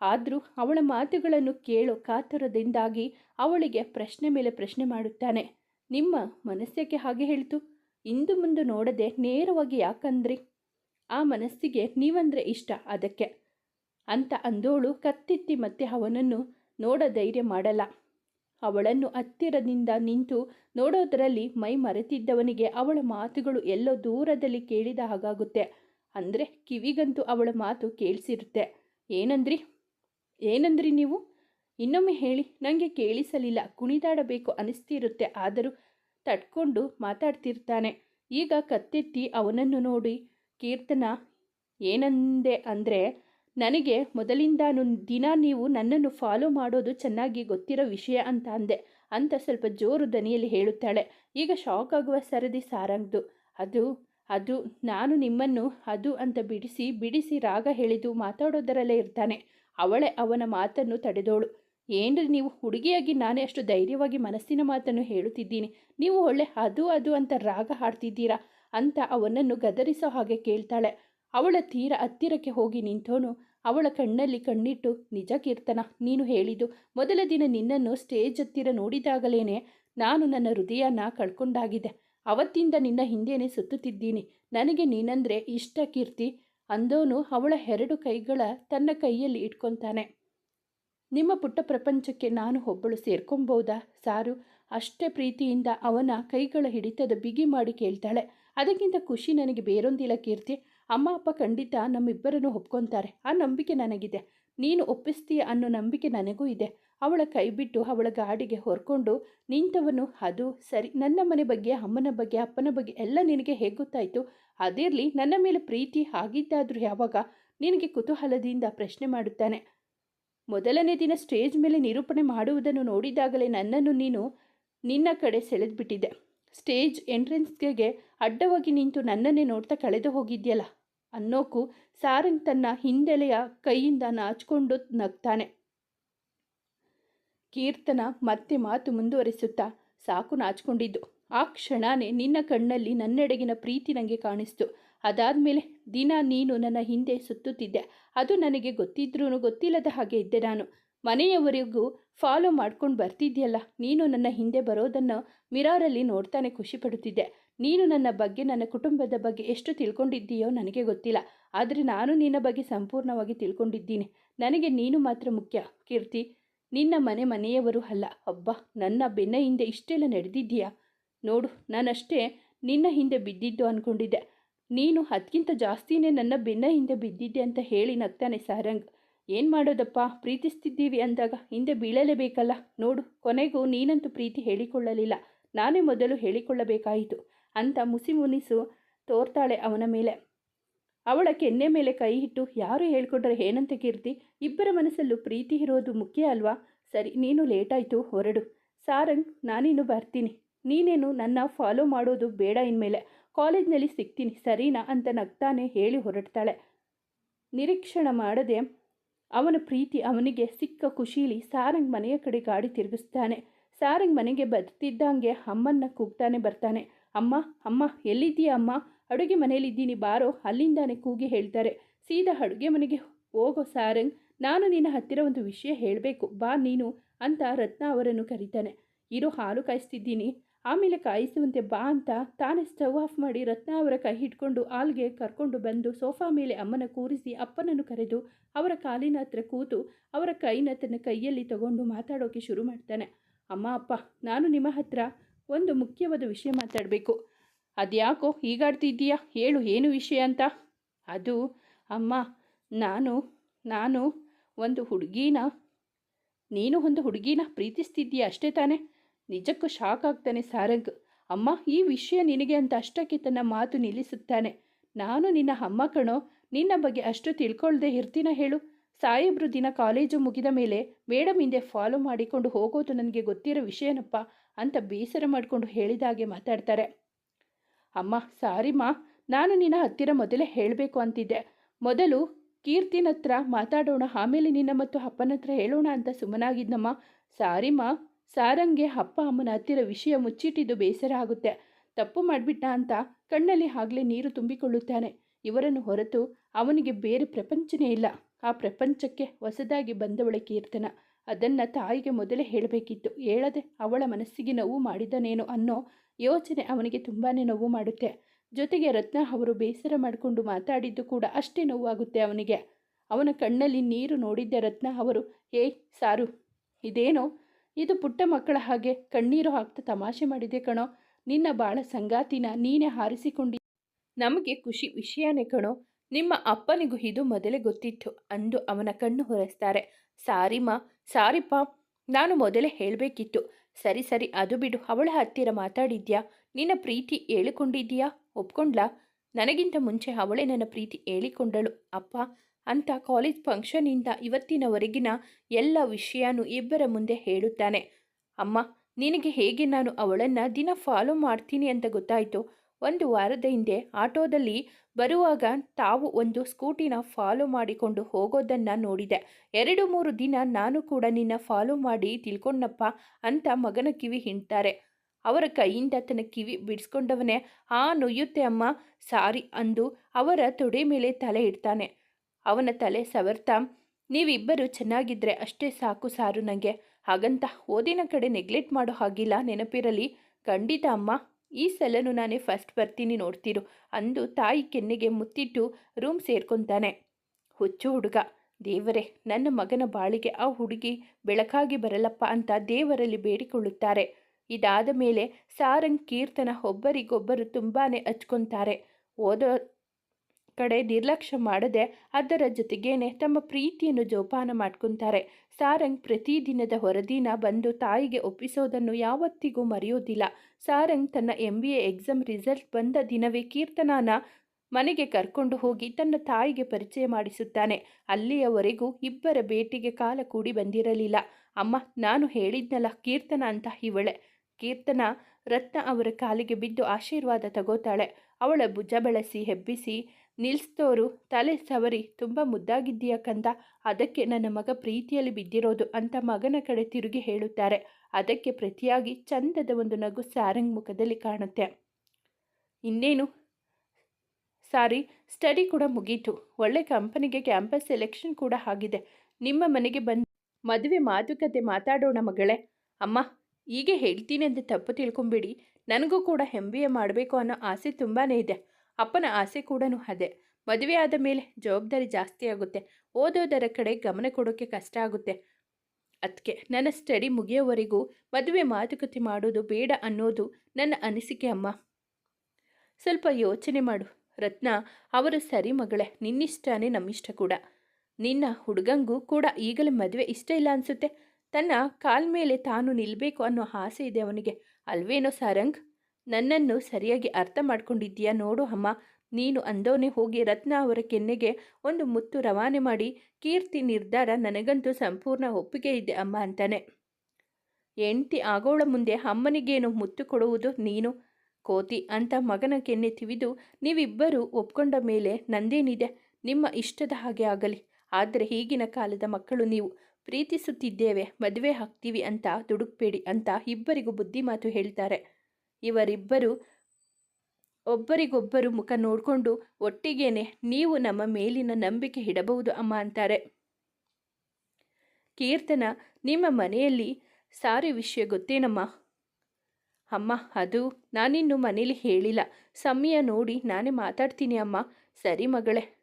ಆದರೂ ಅವಳ ಮಾತುಗಳನ್ನು ಕೇಳೋ ಕಾತರದಿಂದಾಗಿ ಅವಳಿಗೆ ಪ್ರಶ್ನೆ ಮೇಲೆ ಪ್ರಶ್ನೆ ಮಾಡುತ್ತಾನೆ. ನಿಮ್ಮ ಮನಸ್ಸಕ್ಕೆ ಹಾಗೆ ಹೇಳ್ತು. ಇಂದು ಮುಂದೆ ನೋಡದೆ ನೇರವಾಗಿ ಯಾಕಂದ್ರಿ? ಆ ಮನಸ್ಸಿಗೆ ನೀವಂದ್ರೆ ಇಷ್ಟ ಅದಕ್ಕೆ. ಅಂತ ಅಂದೋಳು ಕತ್ತಿತ್ತಿ ಮತ್ತೆ ಅವನನ್ನು ನೋಡ ಧೈರ್ಯ ಮಾಡಲ್ಲ. ಅವಳನ್ನು ಹತ್ತಿರದಿಂದ ನಿಂತು ನೋಡೋದರಲ್ಲಿ ಮೈ ಮರೆತಿದ್ದವನಿಗೆ ಅವಳ ಮಾತುಗಳು ಎಲ್ಲೋ ದೂರದಲ್ಲಿ ಕೇಳಿದ ಹಾಗಾಗುತ್ತೆ. ಅಂದರೆ ಕಿವಿಗಂತೂ ಅವಳ ಮಾತು ಕೇಳಿಸಿರುತ್ತೆ. ಏನಂದ್ರಿ? ಏನಂದ್ರಿ ನೀವು? ಇನ್ನೊಮ್ಮೆ ಹೇಳಿ ನನಗೆ ಕೇಳಿಸಲಿಲ್ಲ. ಕುಣಿದಾಡಬೇಕು ಅನಿಸ್ತಿರುತ್ತೆ. ಆದರೂ ತಟ್ಕೊಂಡು ಮಾತಾಡ್ತಿರ್ತಾನೆ. ಈಗ ಕತ್ತೆತ್ತಿ ಅವನನ್ನು ನೋಡಿ, ಕೀರ್ತನ, ಏನಂದೆ ಅಂದರೆ, ನನಗೆ ಮೊದಲಿಂದಾನು ದಿನ ನೀವು ನನ್ನನ್ನು ಫಾಲೋ ಮಾಡೋದು ಚೆನ್ನಾಗಿ ಗೊತ್ತಿರೋ ವಿಷಯ ಅಂತ ಅಂದೆ. ಅಂತ ಸ್ವಲ್ಪ ಜೋರು ದನಿಯಲ್ಲಿ ಹೇಳುತ್ತಾಳೆ. ಈಗ ಶಾಕ್ ಆಗುವ ಸರದಿ ಸಾರಂಗ್ದು. ಅದು ಅದು, ನಾನು ನಿಮ್ಮನ್ನು ಅದು ಅಂತ ಬಿಡಿಸಿ ಬಿಡಿಸಿ ರಾಗ ಹೇಳಿದು ಮಾತಾಡೋದರಲ್ಲೇ ಇರ್ತಾನೆ. ಅವಳೇ ಅವನ ಮಾತನ್ನು ತಡೆದೋಳು. ಏನ್ರಿ ನೀವು ಹುಡುಗಿಯಾಗಿ ನಾನೇ ಅಷ್ಟು ಧೈರ್ಯವಾಗಿ ಮನಸ್ಸಿನ ಮಾತನ್ನು ಹೇಳುತ್ತಿದ್ದೀನಿ. ನೀವು ಒಳ್ಳೆ ಅದು ಅದು ಅಂತ ರಾಗ ಹಾಡ್ತಿದ್ದೀರಾ ಅಂತ ಅವನನ್ನು ಗದರಿಸೋ ಹಾಗೆ ಕೇಳ್ತಾಳೆ. ಅವಳ ತೀರ ಹತ್ತಿರಕ್ಕೆ ಹೋಗಿ ನಿಂತೋನು ಅವಳ ಕಣ್ಣಲ್ಲಿ ಕಣ್ಣಿಟ್ಟು, ನಿಜ ಕೀರ್ತನ, ನೀನು ಹೇಳಿದ್ದು ಮೊದಲ ದಿನ ನಿನ್ನನ್ನು ಸ್ಟೇಜ್ ಹತ್ತಿರ ನೋಡಿದಾಗಲೇನೆ ನಾನು ನನ್ನ ಹೃದಯನ ಕಳ್ಕೊಂಡಾಗಿದೆ. ಅವತ್ತಿಂದ ನಿನ್ನ ಹಿಂದೆಯೇ ಸುತ್ತುತ್ತಿದ್ದೀನಿ. ನನಗೆ ನೀನಂದರೆ ಇಷ್ಟ ಕೀರ್ತಿ ಅಂದೋನು ಅವಳ ಎರಡು ಕೈಗಳ ತನ್ನ ಕೈಯಲ್ಲಿ ಇಟ್ಕೊತಾನೆ. ನಿಮ್ಮ ಪುಟ್ಟ ಪ್ರಪಂಚಕ್ಕೆ ನಾನು ಒಬ್ಬಳು ಸೇರ್ಕೊಂಬೋದಾ? ಸಾರು, ಅಷ್ಟೇ ಪ್ರೀತಿಯಿಂದ ಅವನ ಕೈಗಳ ಹಿಡಿತದ ಬಿಗಿ ಮಾಡಿ ಕೇಳ್ತಾಳೆ. ಅದಕ್ಕಿಂತ ಖುಷಿ ನನಗೆ ಬೇರೊಂದಿಲ್ಲ ಕೀರ್ತಿ. ಅಮ್ಮ, ಅಪ್ಪ ಖಂಡಿತ ನಮ್ಮಿಬ್ಬರನ್ನು ಒಪ್ಕೊತಾರೆ. ಆ ನಂಬಿಕೆ ನನಗಿದೆ. ನೀನು ಒಪ್ಪಿಸ್ತೀಯ ಅನ್ನೋ ನಂಬಿಕೆ ನನಗೂ ಇದೆ. ಅವಳ ಕೈ ಬಿಟ್ಟು ಅವಳ ಗಾಡಿಗೆ ಹೊರ್ಕೊಂಡು ನಿಂತವನು ಅದು ಸರಿ. ನನ್ನ ಮನೆ ಬಗ್ಗೆ, ಅಮ್ಮನ ಬಗ್ಗೆ, ಅಪ್ಪನ ಬಗ್ಗೆ ಎಲ್ಲ ನಿನಗೆ ಹೇಗೆ ಗೊತ್ತಾಯಿತು? ಅದಿರಲಿ, ನನ್ನ ಮೇಲೆ ಪ್ರೀತಿ ಆಗಿದ್ದಾದರೂ ಯಾವಾಗ? ನಿನಗೆ ಕುತೂಹಲದಿಂದ ಪ್ರಶ್ನೆ ಮಾಡುತ್ತಾನೆ. ಮೊದಲನೇ ದಿನ ಸ್ಟೇಜ್ ಮೇಲೆ ನಿರೂಪಣೆ ಮಾಡುವುದನ್ನು ನೋಡಿದಾಗಲೇ ನನ್ನನ್ನು ನೀನು ನಿನ್ನ ಕಡೆ ಸೆಳೆದ್ಬಿಟ್ಟಿದ್ದೆ ಸ್ಟೇಜ್ ಎಂಟ್ರೆನ್ಸ್ಗೆ ಅಡ್ಡವಾಗಿ ನಿಂತು ನನ್ನನ್ನೇ ನೋಡ್ತಾ ಕಳೆದು ಹೋಗಿದ್ಯಲ್ಲ? ಅನ್ನೋಕು ಸಾರಂಗ್ ತನ್ನ ಹಿಂದೆಲೆಯ ಕೈಯಿಂದ ನಾಚಿಕೊಂಡು ನಗ್ತಾನೆ. ಕೀರ್ತನ ಮತ್ತೆ ಮಾತು ಮುಂದುವರಿಸುತ್ತಾ ಸಾಕು ನಾಚಿಕೊಂಡಿದ್ದು. ಆ ಕ್ಷಣನೇ ನಿನ್ನ ಕಣ್ಣಲ್ಲಿ ನನ್ನೆಡೆಗಿನ ಪ್ರೀತಿ ನನಗೆ ಕಾಣಿಸ್ತು. ಅದಾದಮೇಲೆ ದಿನ ನೀನು ನನ್ನ ಹಿಂದೆ ಸುತ್ತುತ್ತಿದ್ದೆ. ಅದು ನನಗೆ ಗೊತ್ತಿದ್ರೂ ಗೊತ್ತಿಲ್ಲದ ಹಾಗೆ ಇದ್ದೆ ನಾನು. ಮನೆಯವರೆಗೂ ಫಾಲೋ ಮಾಡ್ಕೊಂಡು ಬರ್ತಿದ್ಯಲ್ಲ, ನೀನು ನನ್ನ ಹಿಂದೆ ಬರೋದನ್ನು ಮಿರಾರಲ್ಲಿ ನೋಡ್ತಾನೆ ಖುಷಿ ಪಡುತ್ತಿದ್ದೆ ನೀನು ನನ್ನ ಬಗ್ಗೆ, ನನ್ನ ಕುಟುಂಬದ ಬಗ್ಗೆ ಎಷ್ಟು ತಿಳ್ಕೊಂಡಿದ್ದೀಯೋ ನನಗೆ ಗೊತ್ತಿಲ್ಲ. ಆದರೆ ನಾನು ನಿನ್ನ ಬಗ್ಗೆ ಸಂಪೂರ್ಣವಾಗಿ ತಿಳ್ಕೊಂಡಿದ್ದೀನಿ. ನನಗೆ ನೀನು ಮಾತ್ರ ಮುಖ್ಯ, ಕೀರ್ತಿ. ನಿನ್ನ ಮನೆ ಮನೆಯವರು ಅಲ್ಲ. ಅಬ್ಬಾ, ನನ್ನ ಬೆನ್ನ ಹಿಂದೆ ಇಷ್ಟೆಲ್ಲ ನಡೆದಿದ್ದೀಯಾ? ನೋಡು, ನಾನಷ್ಟೇ ನಿನ್ನ ಹಿಂದೆ ಬಿದ್ದಿದ್ದು ಅಂದ್ಕೊಂಡಿದ್ದೆ ನೀನು ಅದಕ್ಕಿಂತ ಜಾಸ್ತಿನೇ ನನ್ನ ಬೆನ್ನ ಹಿಂದೆ ಬಿದ್ದಿದ್ದೆ ಅಂತ ಹೇಳಿ ನಗ್ತಾನೆ ಸಾರಂಗ್. ಏನು ಮಾಡೋದಪ್ಪ? ಪ್ರೀತಿಸ್ತಿದ್ದೀವಿ ಅಂದಾಗ ಹಿಂದೆ ಬೀಳಲೇಬೇಕಲ್ಲ? ನೋಡು, ಕೊನೆಗೂ ನೀನಂತೂ ಪ್ರೀತಿ ಹೇಳಿಕೊಳ್ಳಲಿಲ್ಲ. ನಾನೇ ಮೊದಲು ಹೇಳಿಕೊಳ್ಳಬೇಕಾಯಿತು ಅಂತ ಮುಸಿ ಮುನಿಸು ತೋರ್ತಾಳೆ ಅವನ ಮೇಲೆ. ಅವಳ ಕೆನ್ನೆ ಮೇಲೆ ಕೈ ಇಟ್ಟು, ಯಾರು ಹೇಳ್ಕೊಟ್ರೆ ಏನಂತ ಕೀರ್ತಿ? ಇಬ್ಬರ ಮನಸ್ಸಲ್ಲೂ ಪ್ರೀತಿ ಇರೋದು ಮುಖ್ಯ ಅಲ್ವಾ? ಸರಿ, ನೀನು ಲೇಟಾಯಿತು, ಹೊರಡು. ಸಾರಂಗ್, ನಾನಿನ್ನು ಬರ್ತೀನಿ. ನೀನೇನು ನನ್ನ ಫಾಲೋ ಮಾಡೋದು ಬೇಡ ಇನ್ಮೇಲೆ. ಕಾಲೇಜ್ನಲ್ಲಿ ಸಿಗ್ತೀನಿ, ಸರಿನಾ ಅಂತ ನಗ್ತಾನೆ ಹೇಳಿ ಹೊರಡ್ತಾಳೆ. ನಿರೀಕ್ಷಣ ಮಾಡದೆ ಅವನ ಪ್ರೀತಿ ಅವನಿಗೆ ಸಿಕ್ಕ ಖುಷೀಲಿ ಸಾರಂಗ್ ಮನೆಯ ಕಡೆ ಗಾಡಿ ತಿರುಗಿಸ್ತಾನೆ. ಸಾರಂಗ್ ಮನೆಗೆ ಬರ್ತಿದ್ದಂಗೆ ಅಮ್ಮನ್ನ ಕೂಗ್ತಾನೆ ಬರ್ತಾನೆ. ಅಮ್ಮ ಅಮ್ಮ, ಎಲ್ಲಿದ್ದೀಯ ಅಮ್ಮ? ಅಡುಗೆ ಮನೆಯಲ್ಲಿದ್ದೀನಿ, ಬಾರೋ. ಅಲ್ಲಿಂದಾನೆ ಕೂಗಿ ಹೇಳ್ತಾರೆ. ಸೀದಾ ಅಡುಗೆ ಮನೆಗೆ ಹೋಗೋ ಸಾರಂಗ್, ನಾನು ನಿನ್ನ ಹತ್ತಿರ ಒಂದು ವಿಷಯ ಹೇಳಬೇಕು, ಬಾ ನೀನು ಅಂತ ರತ್ನ ಅವರನ್ನು ಕರೀತಾನೆ. ಇರೋ ಹಾಲು ಕಾಯಿಸ್ತಿದ್ದೀನಿ. ಆಮೇಲೆ ಕಾಯಿಸುವಂತೆ ಬಾ ಅಂತ ತಾನೇ ಸ್ಟವ್ ಆಫ್ ಮಾಡಿ ರತ್ನ ಅವರ ಕೈ ಹಿಡ್ಕೊಂಡು ಆಲ್ಗೆ ಕರ್ಕೊಂಡು ಬಂದು ಸೋಫಾ ಮೇಲೆ ಅಮ್ಮನ ಕೂರಿಸಿ ಅಪ್ಪನನ್ನು ಕರೆದು ಅವರ ಕಾಲಿನ ಹತ್ರ ಕೂತು ಅವರ ಕೈನ ತನ್ನ ಕೈಯಲ್ಲಿ ತಗೊಂಡು ಮಾತಾಡೋಕೆ ಶುರು ಮಾಡ್ತಾನೆ. ಅಮ್ಮ, ಅಪ್ಪ, ನಾನು ನಿಮ್ಮ ಹತ್ರ ಒಂದು ಮುಖ್ಯವಾದ ವಿಷಯ ಮಾತಾಡಬೇಕು. ಅದ್ಯಾಕೋ ಹೀಗಾಡ್ತಿದ್ದೀಯಾ? ಹೇಳು, ಏನು ವಿಷಯ ಅಂತ? ಅದು, ಅಮ್ಮ, ನಾನು ನಾನು ಒಂದು ಹುಡುಗಿನ, ನೀನು ಒಂದು ಹುಡುಗಿನ ಪ್ರೀತಿಸ್ತಿದ್ದೀಯ ಅಷ್ಟೇ ತಾನೇ? ನಿಜಕ್ಕೂ ಶಾಕ್ ಆಗ್ತಾನೆ ಸಾರಂಗ್. ಅಮ್ಮ, ಈ ವಿಷಯ ನಿನಗೆ ಅಂತ ಅಷ್ಟಕ್ಕೆ ತನ್ನ ಮಾತು ನಿಲ್ಲಿಸುತ್ತಾನೆ. ನಾನು ನಿನ್ನ ಅಮ್ಮ ಕಣೋ, ನಿನ್ನ ಬಗ್ಗೆ ಅಷ್ಟು ತಿಳ್ಕೊಳ್ದೆ ಇರ್ತೀನ ಹೇಳು. ಸಾಹೇಬ್ರು ದಿನ ಕಾಲೇಜು ಮುಗಿದ ಮೇಲೆ ಮೇಡಮ್ ಹಿಂದೆ ಫಾಲೋ ಮಾಡಿಕೊಂಡು ಹೋಗೋದು ನನಗೆ ಗೊತ್ತಿರೋ ವಿಷಯನಪ್ಪ ಅಂತ ಬೇಸರ ಮಾಡಿಕೊಂಡು ಹೇಳಿದಾಗೆ ಮಾತಾಡ್ತಾರೆ. ಅಮ್ಮ ಸಾರಿಮ್ಮ ನಾನು ನಿನ್ನ ಹತ್ತಿರ ಮೊದಲೇ ಹೇಳಬೇಕು ಅಂತಿದ್ದೆ. ಮೊದಲು ಕೀರ್ತಿನ ಹತ್ರ ಮಾತಾಡೋಣ, ಆಮೇಲೆ ನಿನ್ನ ಮತ್ತು ಅಪ್ಪನ ಹತ್ರ ಹೇಳೋಣ ಅಂತ ಸುಮ್ಮನಾಗಿದ್ನಮ್ಮ. ಸಾರಿಮ್ಮ ಸಾರಂಗೆ ಅಪ್ಪ ಅಮ್ಮನ ಹತ್ತಿರ ವಿಷಯ ಮುಚ್ಚಿಟ್ಟಿದ್ದು ಬೇಸರ ಆಗುತ್ತೆ. ತಪ್ಪು ಮಾಡಿಬಿಟ್ಟ ಅಂತ ಕಣ್ಣಲ್ಲಿ ಆಗಲೇ ನೀರು ತುಂಬಿಕೊಳ್ಳುತ್ತಾನೆ. ಇವರನ್ನು ಹೊರತು ಅವನಿಗೆ ಬೇರೆ ಪ್ರಪಂಚನೇ ಇಲ್ಲ. ಆ ಪ್ರಪಂಚಕ್ಕೆ ಹೊಸದಾಗಿ ಬಂದವಳೆ ಕೀರ್ತನ. ಅದನ್ನು ತಾಯಿಗೆ ಮೊದಲೇ ಹೇಳಬೇಕಿತ್ತು. ಹೇಳದೆ ಅವಳ ಮನಸ್ಸಿಗೆ ನೋವು ಮಾಡಿದನೇನೋ ಅನ್ನೋ ಯೋಚನೆ ಅವನಿಗೆ ತುಂಬಾ ನೋವು ಮಾಡುತ್ತೆ. ಜೊತೆಗೆ ರತ್ನ ಅವರು ಬೇಸರ ಮಾಡಿಕೊಂಡು ಮಾತಾಡಿದ್ದು ಕೂಡ ಅಷ್ಟೇ ನೋವಾಗುತ್ತೆ ಅವನಿಗೆ. ಅವನ ಕಣ್ಣಲ್ಲಿ ನೀರು ನೋಡಿದ್ದ ರತ್ನ ಅವರು, ಏಯ್ ಸಾರು, ಇದೇನೋ ಇದು ಪುಟ್ಟ ಮಕ್ಕಳ ಹಾಗೆ ಕಣ್ಣೀರು ಹಾಕ್ತಾ ತಮಾಷೆ ಮಾಡಿದೆ ಕಣೋ. ನಿನ್ನ ಬಾಳ ಸಂಗಾತಿನ ನೀನೇ ಹಾರಿಸಿಕೊಂಡಿ. ನಮಗೆ ಖುಷಿ ವಿಷಯನೇ ಕಣೋ. ನಿಮ್ಮ ಅಪ್ಪನಿಗೂ ಇದು ಮೊದಲೇ ಗೊತ್ತಿತ್ತು ಅಂದು ಅವನ ಕಣ್ಣು ಹೊರೆಸ್ತಾರೆ. ಸಾರಿಮ್ಮ ಸಾರಿಪ್ಪ, ನಾನು ಮೊದಲೇ ಹೇಳಬೇಕಿತ್ತು. ಸರಿ ಸರಿ, ಅದು ಬಿಡು. ಅವಳ ಹತ್ತಿರ ಮಾತಾಡಿದ್ಯಾ? ನಿನ್ನ ಪ್ರೀತಿ ಹೇಳಿಕೊಂಡಿದ್ದೀಯಾ ಒಪ್ಕೊಂಡ್ಲಾ? ನನಗಿಂತ ಮುಂಚೆ ಅವಳೇ ನನ್ನ ಪ್ರೀತಿ ಹೇಳಿಕೊಂಡಳು. ಅಪ್ಪ ಅಂತ ಕಾಲೇಜ್ ಫಂಕ್ಷನಿಂದ ಇವತ್ತಿನವರೆಗಿನ ಎಲ್ಲ ವಿಷಯನೂ ಇಬ್ಬರ ಮುಂದೆ ಹೇಳುತ್ತಾನೆ. ಅಮ್ಮ, ನಿನಗೆ ಹೇಗೆ ನಾನು ಅವಳನ್ನು ದಿನ ಫಾಲೋ ಮಾಡ್ತೀನಿ ಅಂತ ಗೊತ್ತಾಯಿತು. ಒಂದು ವಾರದ ಹಿಂದೆ ಆಟೋದಲ್ಲಿ ಬರುವಾಗ ತಾವು ಒಂದು ಸ್ಕೂಟಿನ ಫಾಲೋ ಮಾಡಿಕೊಂಡು ಹೋಗೋದನ್ನು ನೋಡಿದೆ. ಎರಡು ಮೂರು ದಿನ ನಾನು ಕೂಡ ನಿನ್ನ ಫಾಲೋ ಮಾಡಿ ತಿಳ್ಕೊಂಡಪ್ಪ ಅಂತ ಮಗನ ಕಿವಿ ಹಿಂಡ್ತಾರೆ. ಅವರ ಕೈಯಿಂದ ತನ್ನ ಕಿವಿ ಬಿಡಿಸ್ಕೊಂಡವನೇ, ಆ ನುಯ್ಯುತ್ತೆ ಅಮ್ಮ, ಸಾರಿ ಅಂದು ಅವರ ತೊಡೆ ಮೇಲೆ ತಲೆ ಇಡ್ತಾನೆ. ಅವನ ತಲೆ ಸವರ್ತಾ, ನೀವಿಬ್ಬರು ಚೆನ್ನಾಗಿದ್ರೆ ಅಷ್ಟೇ ಸಾಕು ಸಾರು ನನಗೆ ಹಾಗಂತ ಓದಿನ ಕಡೆ ನೆಗ್ಲೆಕ್ಟ್ ಮಾಡೋ ಹಾಗಿಲ್ಲ ನೆನಪಿರಲಿ. ಖಂಡಿತ ಅಮ್ಮ. ಈ ಸಲನು ನಾನೇ ಫಸ್ಟ್ ಬರ್ತೀನಿ ನೋಡ್ತಿರು ಅಂದು ತಾಯಿ ಕೆನ್ನೆಗೆ ಮುತ್ತಿಟ್ಟು ರೂಮ್ ಸೇರ್ಕೊತಾನೆ. ಹುಚ್ಚು ಹುಡುಗ. ದೇವರೇ, ನನ್ನ ಮಗನ ಬಾಳಿಗೆ ಆ ಹುಡುಗಿ ಬೆಳಕಾಗಿ ಬರಲಪ್ಪ ಅಂತ ದೇವರಲ್ಲಿ ಬೇಡಿಕೊಳ್ಳುತ್ತಾರೆ. ಇದಾದ ಮೇಲೆ ಸಾರಂಗ್ ಕೀರ್ತನ ಒಬ್ಬರಿಗೊಬ್ಬರು ತುಂಬಾ ಹಚ್ಕೊತಾರೆ ಓದೋ ಕಡೆ ನಿರ್ಲಕ್ಷ್ಯ ಮಾಡದೆ ಅದರ ಜೊತೆಗೇನೆ ತಮ್ಮ ಪ್ರೀತಿಯನ್ನು ಜೋಪಾನ ಮಾಡ್ಕೊತಾರೆ. ಸಾರಂಗ್ ಪ್ರತಿದಿನದ ಹೊರದಿನ ಬಂದು ತಾಯಿಗೆ ಒಪ್ಪಿಸೋದನ್ನು ಯಾವತ್ತಿಗೂ ಮರೆಯೋದಿಲ್ಲ. ಸಾರಂಗ್ ತನ್ನ M B A exam result ಬಂದ ದಿನವೇ ಕೀರ್ತನಾನ ಮನೆಗೆ ಕರ್ಕೊಂಡು ಹೋಗಿ ತನ್ನ ತಾಯಿಗೆ ಪರಿಚಯ ಮಾಡಿಸುತ್ತಾನೆ. ಅಲ್ಲಿಯವರೆಗೂ ಇಬ್ಬರ ಭೇಟಿಗೆ ಕಾಲ ಕೂಡಿ ಬಂದಿರಲಿಲ್ಲ. ಅಮ್ಮ, ನಾನು ಹೇಳಿದ್ನಲ್ಲ ಕೀರ್ತನ ಅಂತ ಇವಳೆ. ಕೀರ್ತನ ರತ್ನ ಅವರ ಕಾಲಿಗೆ ಬಿದ್ದು ಆಶೀರ್ವಾದ ತಗೋತಾಳೆ. ಅವಳ ಭುಜ ಬಳಸಿ ಹೆಬ್ಬಿಸಿ ನಿಲ್ಸ್ತೋರು ತಲೆ ಸವರಿ, ತುಂಬ ಮುದ್ದಾಗಿದ್ದೀಯ ಕಂದ? ಅದಕ್ಕೆ ನನ್ನ ಮಗ ಪ್ರೀತಿಯಲ್ಲಿ ಬಿದ್ದಿರೋದು ಅಂತ ಮಗನ ಕಡೆ ತಿರುಗಿ ಹೇಳುತ್ತಾರೆ. ಅದಕ್ಕೆ ಪ್ರತಿಯಾಗಿ ಚಂದದ ಒಂದು ನಗು ಸಾರಂಗ್ ಮುಖದಲ್ಲಿ ಕಾಣುತ್ತೆ. ಇನ್ನೇನು? ಸಾರಿ, ಸ್ಟಡಿ ಕೂಡ ಮುಗೀತು. ಒಳ್ಳೆ ಕಂಪನಿಗೆ ಕ್ಯಾಂಪಸ್ ಸೆಲೆಕ್ಷನ್ ಕೂಡ ಆಗಿದೆ. ನಿಮ್ಮ ಮನೆಗೆ ಬಂದು ಮದುವೆ ಮಾತುಕತೆ ಮಾತಾಡೋಣ ಮಗಳೇ. ಅಮ್ಮ, ಹೀಗೆ ಹೇಳ್ತೀನಿ ಅಂತ ತಪ್ಪು ತಿಳ್ಕೊಂಬಿಡಿ. ನನಗೂ ಕೂಡ ಎಂ ಬಿ ಎ ಮಾಡಬೇಕು ಅನ್ನೋ ಆಸೆ ತುಂಬಾ ಇದೆ. ಅಪ್ಪನ ಆಸೆ ಕೂಡ ಅದೇ. ಮದುವೆ ಆದ ಮೇಲೆ ಜವಾಬ್ದಾರಿ ಜಾಸ್ತಿ ಆಗುತ್ತೆ. ಓದೋದರ ಕಡೆ ಗಮನ ಕೊಡೋಕ್ಕೆ ಕಷ್ಟ ಆಗುತ್ತೆ. ಅದಕ್ಕೆ ನನ್ನ ಸ್ಟಡಿ ಮುಗಿಯೋವರೆಗೂ ಮದುವೆ ಮಾತುಕತೆ ಮಾಡೋದು ಬೇಡ ಅನ್ನೋದು ನನ್ನ ಅನಿಸಿಕೆ ಅಮ್ಮ. ಸ್ವಲ್ಪ ಯೋಚನೆ ಮಾಡು. ರತ್ನ, ಅವರು ಸರಿ ಮಗಳೇ. ನಿನ್ನಿಷ್ಟನೇ ನಮ್ಮಿಷ್ಟ ಕೂಡ. ನಿನ್ನ ಹುಡುಗಂಗೂ ಕೂಡ ಈಗಲೇ ಮದುವೆ ಇಷ್ಟ ಇಲ್ಲ ಅನಿಸುತ್ತೆ. ತನ್ನ ಕಾಲ್ ಮೇಲೆ ತಾನು ನಿಲ್ಲಬೇಕು ಅನ್ನೋ ಆಸೆ ಇದೆ ಅವನಿಗೆ. ಅಲ್ವೇನೋ ಸಾರಂಗ್? ನನ್ನನ್ನು ಸರಿಯಾಗಿ ಅರ್ಥ ಮಾಡ್ಕೊಂಡಿದ್ದೀಯಾ ನೋಡು ಅಮ್ಮ. ನೀನು ಅಂದೋನೆ ಹೋಗಿ ರತ್ನ ಅವರ ಕೆನ್ನೆಗೆ ಒಂದು ಮುತ್ತು ರವಾನೆ ಮಾಡಿ, ಕೀರ್ತಿ ನಿರ್ಧಾರ ನನಗಂತೂ ಸಂಪೂರ್ಣ ಒಪ್ಪಿಗೆ ಇದೆ ಅಮ್ಮ ಅಂತಾನೆ. ಎಂಟಿ ಆಗೋಳ ಮುಂದೆ ಅಮ್ಮನಿಗೇನು ಮುತ್ತು ಕೊಡುವುದು ನೀನು? ಕೋತಿ ಅಂತ ಮಗನ ಕೆನ್ನೆ ತಿವಿದು ನೀವಿಬ್ಬರೂ ಒಪ್ಕೊಂಡ ಮೇಲೆ ನಂದೇನಿದೆ? ನಿಮ್ಮ ಇಷ್ಟದ ಹಾಗೆ ಆಗಲಿ. ಆದರೆ ಈಗಿನ ಕಾಲದ ಮಕ್ಕಳು ನೀವು ಪ್ರೀತಿಸುತ್ತಿದ್ದೇವೆ, ಮದುವೆ ಹಾಕ್ತೀವಿ ಅಂತ ದುಡುಕ್ಬೇಡಿ ಅಂತ ಇಬ್ಬರಿಗೂ ಬುದ್ಧಿ ಮಾತು ಹೇಳ್ತಾರೆ. ಇವರಿಬ್ಬರು ಒಬ್ಬರಿಗೊಬ್ಬರು ಮುಖ ನೋಡಿಕೊಂಡು ಒಟ್ಟಿಗೇನೆ ನೀವು ನಮ್ಮ ಮೇಲಿನ ನಂಬಿಕೆ ಇಡಬಹುದು ಅಮ್ಮ ಅಂತಾರೆ. ಕೀರ್ತನ, ನಿಮ್ಮ ಮನೆಯಲ್ಲಿ ಸಾರಿ ವಿಷಯ ಗೊತ್ತೇನಮ್ಮ? ಅಮ್ಮ, ಅದು ನಾನಿನ್ನು ಮನೇಲಿ ಹೇಳಿಲ್ಲ. ಸಮಯ ನೋಡಿ ನಾನೇ ಮಾತಾಡ್ತೀನಿ ಅಮ್ಮ. ಸರಿ ಮಗಳೇ.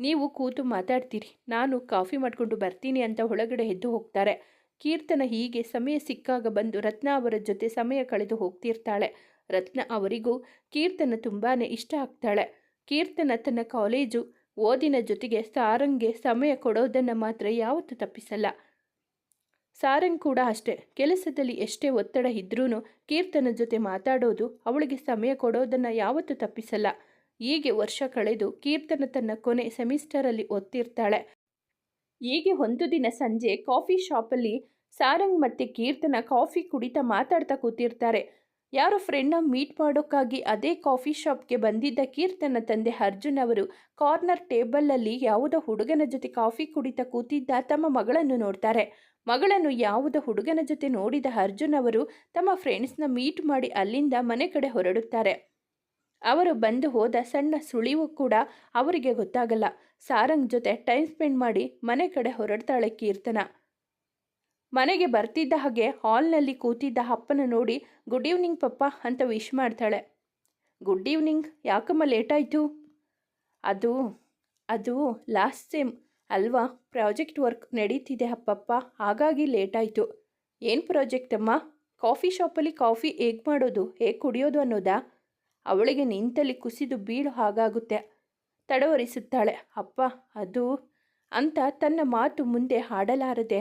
ನೀವು ಕೂತು ಮಾತಾಡ್ತೀರಿ. ನಾನು ಕಾಫಿ ಮಾಡಿಕೊಂಡು ಬರ್ತೀನಿ ಅಂತ ಒಳಗಡೆ ಎದ್ದು ಹೋಗ್ತಾರೆ. ಕೀರ್ತನ ಹೀಗೆ ಸಮಯ ಸಿಕ್ಕಾಗ ಬಂದು ರತ್ನ ಅವರ ಜೊತೆ ಸಮಯ ಕಳೆದು ಹೋಗ್ತಿರ್ತಾಳೆ. ರತ್ನ ಅವರಿಗೂ ಕೀರ್ತನ ತುಂಬಾ ಇಷ್ಟ ಆಗ್ತಾಳೆ. ಕೀರ್ತನ ತನ್ನ ಕಾಲೇಜು ಓದಿನ ಜೊತೆಗೆ ಸಾರಂಗ್ಗೆ ಸಮಯ ಕೊಡೋದನ್ನು ಮಾತ್ರ ಯಾವತ್ತೂ ತಪ್ಪಿಸಲ್ಲ. ಸಾರಂಗ್ ಕೂಡ ಅಷ್ಟೇ. ಕೆಲಸದಲ್ಲಿ ಎಷ್ಟೇ ಒತ್ತಡ ಇದ್ರೂ ಕೀರ್ತನ ಜೊತೆ ಮಾತಾಡೋದು ಅವಳಿಗೆ ಸಮಯ ಕೊಡೋದನ್ನು ಯಾವತ್ತೂ ತಪ್ಪಿಸಲ್ಲ. ಹೀಗೆ ವರ್ಷ ಕಳೆದು ಕೀರ್ತನ ತನ್ನ ಕೊನೆ ಸೆಮಿಸ್ಟರಲ್ಲಿ ಓದ್ತಿರ್ತಾಳೆ. ಹೀಗೆ ಒಂದು ದಿನ ಸಂಜೆ ಕಾಫಿ ಶಾಪಲ್ಲಿ ಸಾರಂಗ್ ಮತ್ತು ಕೀರ್ತನ, ಕಾಫಿ ಕುಡಿತಾ ಮಾತಾಡ್ತಾ ಕೂತಿರ್ತಾರೆ. ಯಾರೋ ಫ್ರೆಂಡ್ನ ಮೀಟ್ ಮಾಡೋಕ್ಕಾಗಿ ಅದೇ ಕಾಫಿ ಶಾಪ್ಗೆ ಬಂದಿದ್ದ ಕೀರ್ತನ ತಂದೆ ಅರ್ಜುನ್ ಅವರು ಕಾರ್ನರ್ ಟೇಬಲಲ್ಲಿ ಯಾವುದೋ ಹುಡುಗನ ಜೊತೆ ಕಾಫಿ ಕುಡಿತಾ ಕೂತಿದ್ದ ತಮ್ಮ ಮಗಳನ್ನು ನೋಡ್ತಾರೆ. ಮಗಳನ್ನು ಯಾವುದೋ ಹುಡುಗನ ಜೊತೆ ನೋಡಿದ ಅರ್ಜುನ್ ಅವರು ತಮ್ಮ ಫ್ರೆಂಡ್ಸ್ನ ಮೀಟ್ ಮಾಡಿ ಅಲ್ಲಿಂದ ಮನೆ ಕಡೆ ಹೊರಡುತ್ತಾರೆ. ಅವರು ಬಂದು ಹೋದ ಸಣ್ಣ ಸುಳಿವು ಕೂಡ ಅವರಿಗೆ ಗೊತ್ತಾಗಲ್ಲ. ಸಾರಂಗ್ ಜೊತೆ ಟೈಮ್ ಸ್ಪೆಂಡ್ ಮಾಡಿ ಮನೆ ಕಡೆ ಹೊರಡ್ತಾಳೆ ಕೀರ್ತನ. ಮನೆಗೆ ಬರ್ತಿದ್ದ ಹಾಗೆ ಹಾಲ್ನಲ್ಲಿ ಕೂತಿದ್ದ ಅಪ್ಪನ ನೋಡಿ ಗುಡ್ ಈವ್ನಿಂಗ್ ಪಪ್ಪ ಅಂತ ವಿಶ್ ಮಾಡ್ತಾಳೆ. ಗುಡ್ ಈವ್ನಿಂಗ್ ಯಾಕಮ್ಮ ಲೇಟಾಯಿತು ಅದು ಅದು ಲಾಸ್ಟ್ ಸೆಮ್ ಅಲ್ವಾ? ಪ್ರಾಜೆಕ್ಟ್ ವರ್ಕ್ ನಡೀತಿದೆ ಅಪ್ಪಪ್ಪ, ಹಾಗಾಗಿ ಲೇಟಾಯಿತು ಏನು ಪ್ರಾಜೆಕ್ಟ್ ಅಮ್ಮ? ಕಾಫಿ ಶಾಪಲ್ಲಿ ಕಾಫಿ ಹೇಗೆ ಮಾಡೋದು, ಹೇಗೆ ಕುಡಿಯೋದು ಅನ್ನೋದಾ? ಅವಳಿಗೆ ನಿಂತಲ್ಲಿ ಕುಸಿದು ಬೀಳು ಹಾಗಾಗುತ್ತೆ. ತಡವರಿಸುತ್ತಾಳೆ. ಅಪ್ಪ, ಅದು ಅಂತ ತನ್ನ ಮಾತು ಮುಂದೆ ಹಾಡಲಾರದೆ.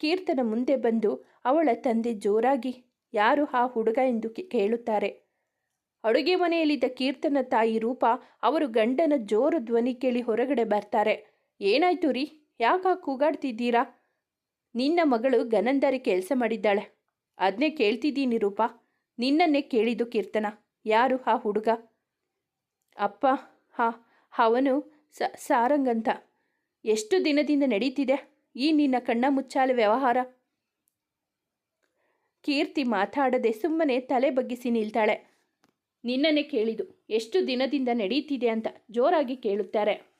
ಕೀರ್ತನ ಮುಂದೆ ಬಂದು ಅವಳ ತಂದೆ ಜೋರಾಗಿ, ಯಾರು ಆ ಹುಡುಗ ಎಂದು ಕೇಳುತ್ತಾರೆ. ಅಡುಗೆ ಮನೆಯಲ್ಲಿದ್ದ ಕೀರ್ತನ ತಾಯಿ ರೂಪ ಅವರು ಗಂಡನ ಜೋರು ಧ್ವನಿ ಕೇಳಿ ಹೊರಗಡೆ ಬರ್ತಾರೆ. ಏನಾಯ್ತು ರೀ? ಯಾಕೆ ಕೂಗಾಡ್ತಿದ್ದೀರಾ? ನಿನ್ನ ಮಗಳು ಗನಂದರಿ ಕೆಲಸ ಮಾಡಿದ್ದಾಳೆ. ಅದನ್ನೇ ಕೇಳ್ತಿದ್ದೀನಿ ರೂಪ. ನಿನ್ನನ್ನೇ ಕೇಳಿದ್ದು ಕೀರ್ತನ. ಯಾರು ಆ ಹುಡುಗ? ಅಪ್ಪ, ಹಾ, ಅವನು ಸ, ಸಾರಂಗಂತ. ಎಷ್ಟು ದಿನದಿಂದ ನಡೀತಿದೆ ಈ ನಿನ್ನ ಕಣ್ಣ ಮುಚ್ಚಾಲೆ ವ್ಯವಹಾರ? ಕೀರ್ತಿ ಮಾತಾಡದೆ ಸುಮ್ಮನೆ ತಲೆ ಬಗ್ಗಿಸಿ ನಿಲ್ತಾಳೆ. ನಿನ್ನನ್ನೇ ಕೇಳಿದು ಎಷ್ಟು ದಿನದಿಂದ ನಡೀತಿದೆ ಅಂತ ಜೋರಾಗಿ ಕೇಳುತ್ತಾರೆ.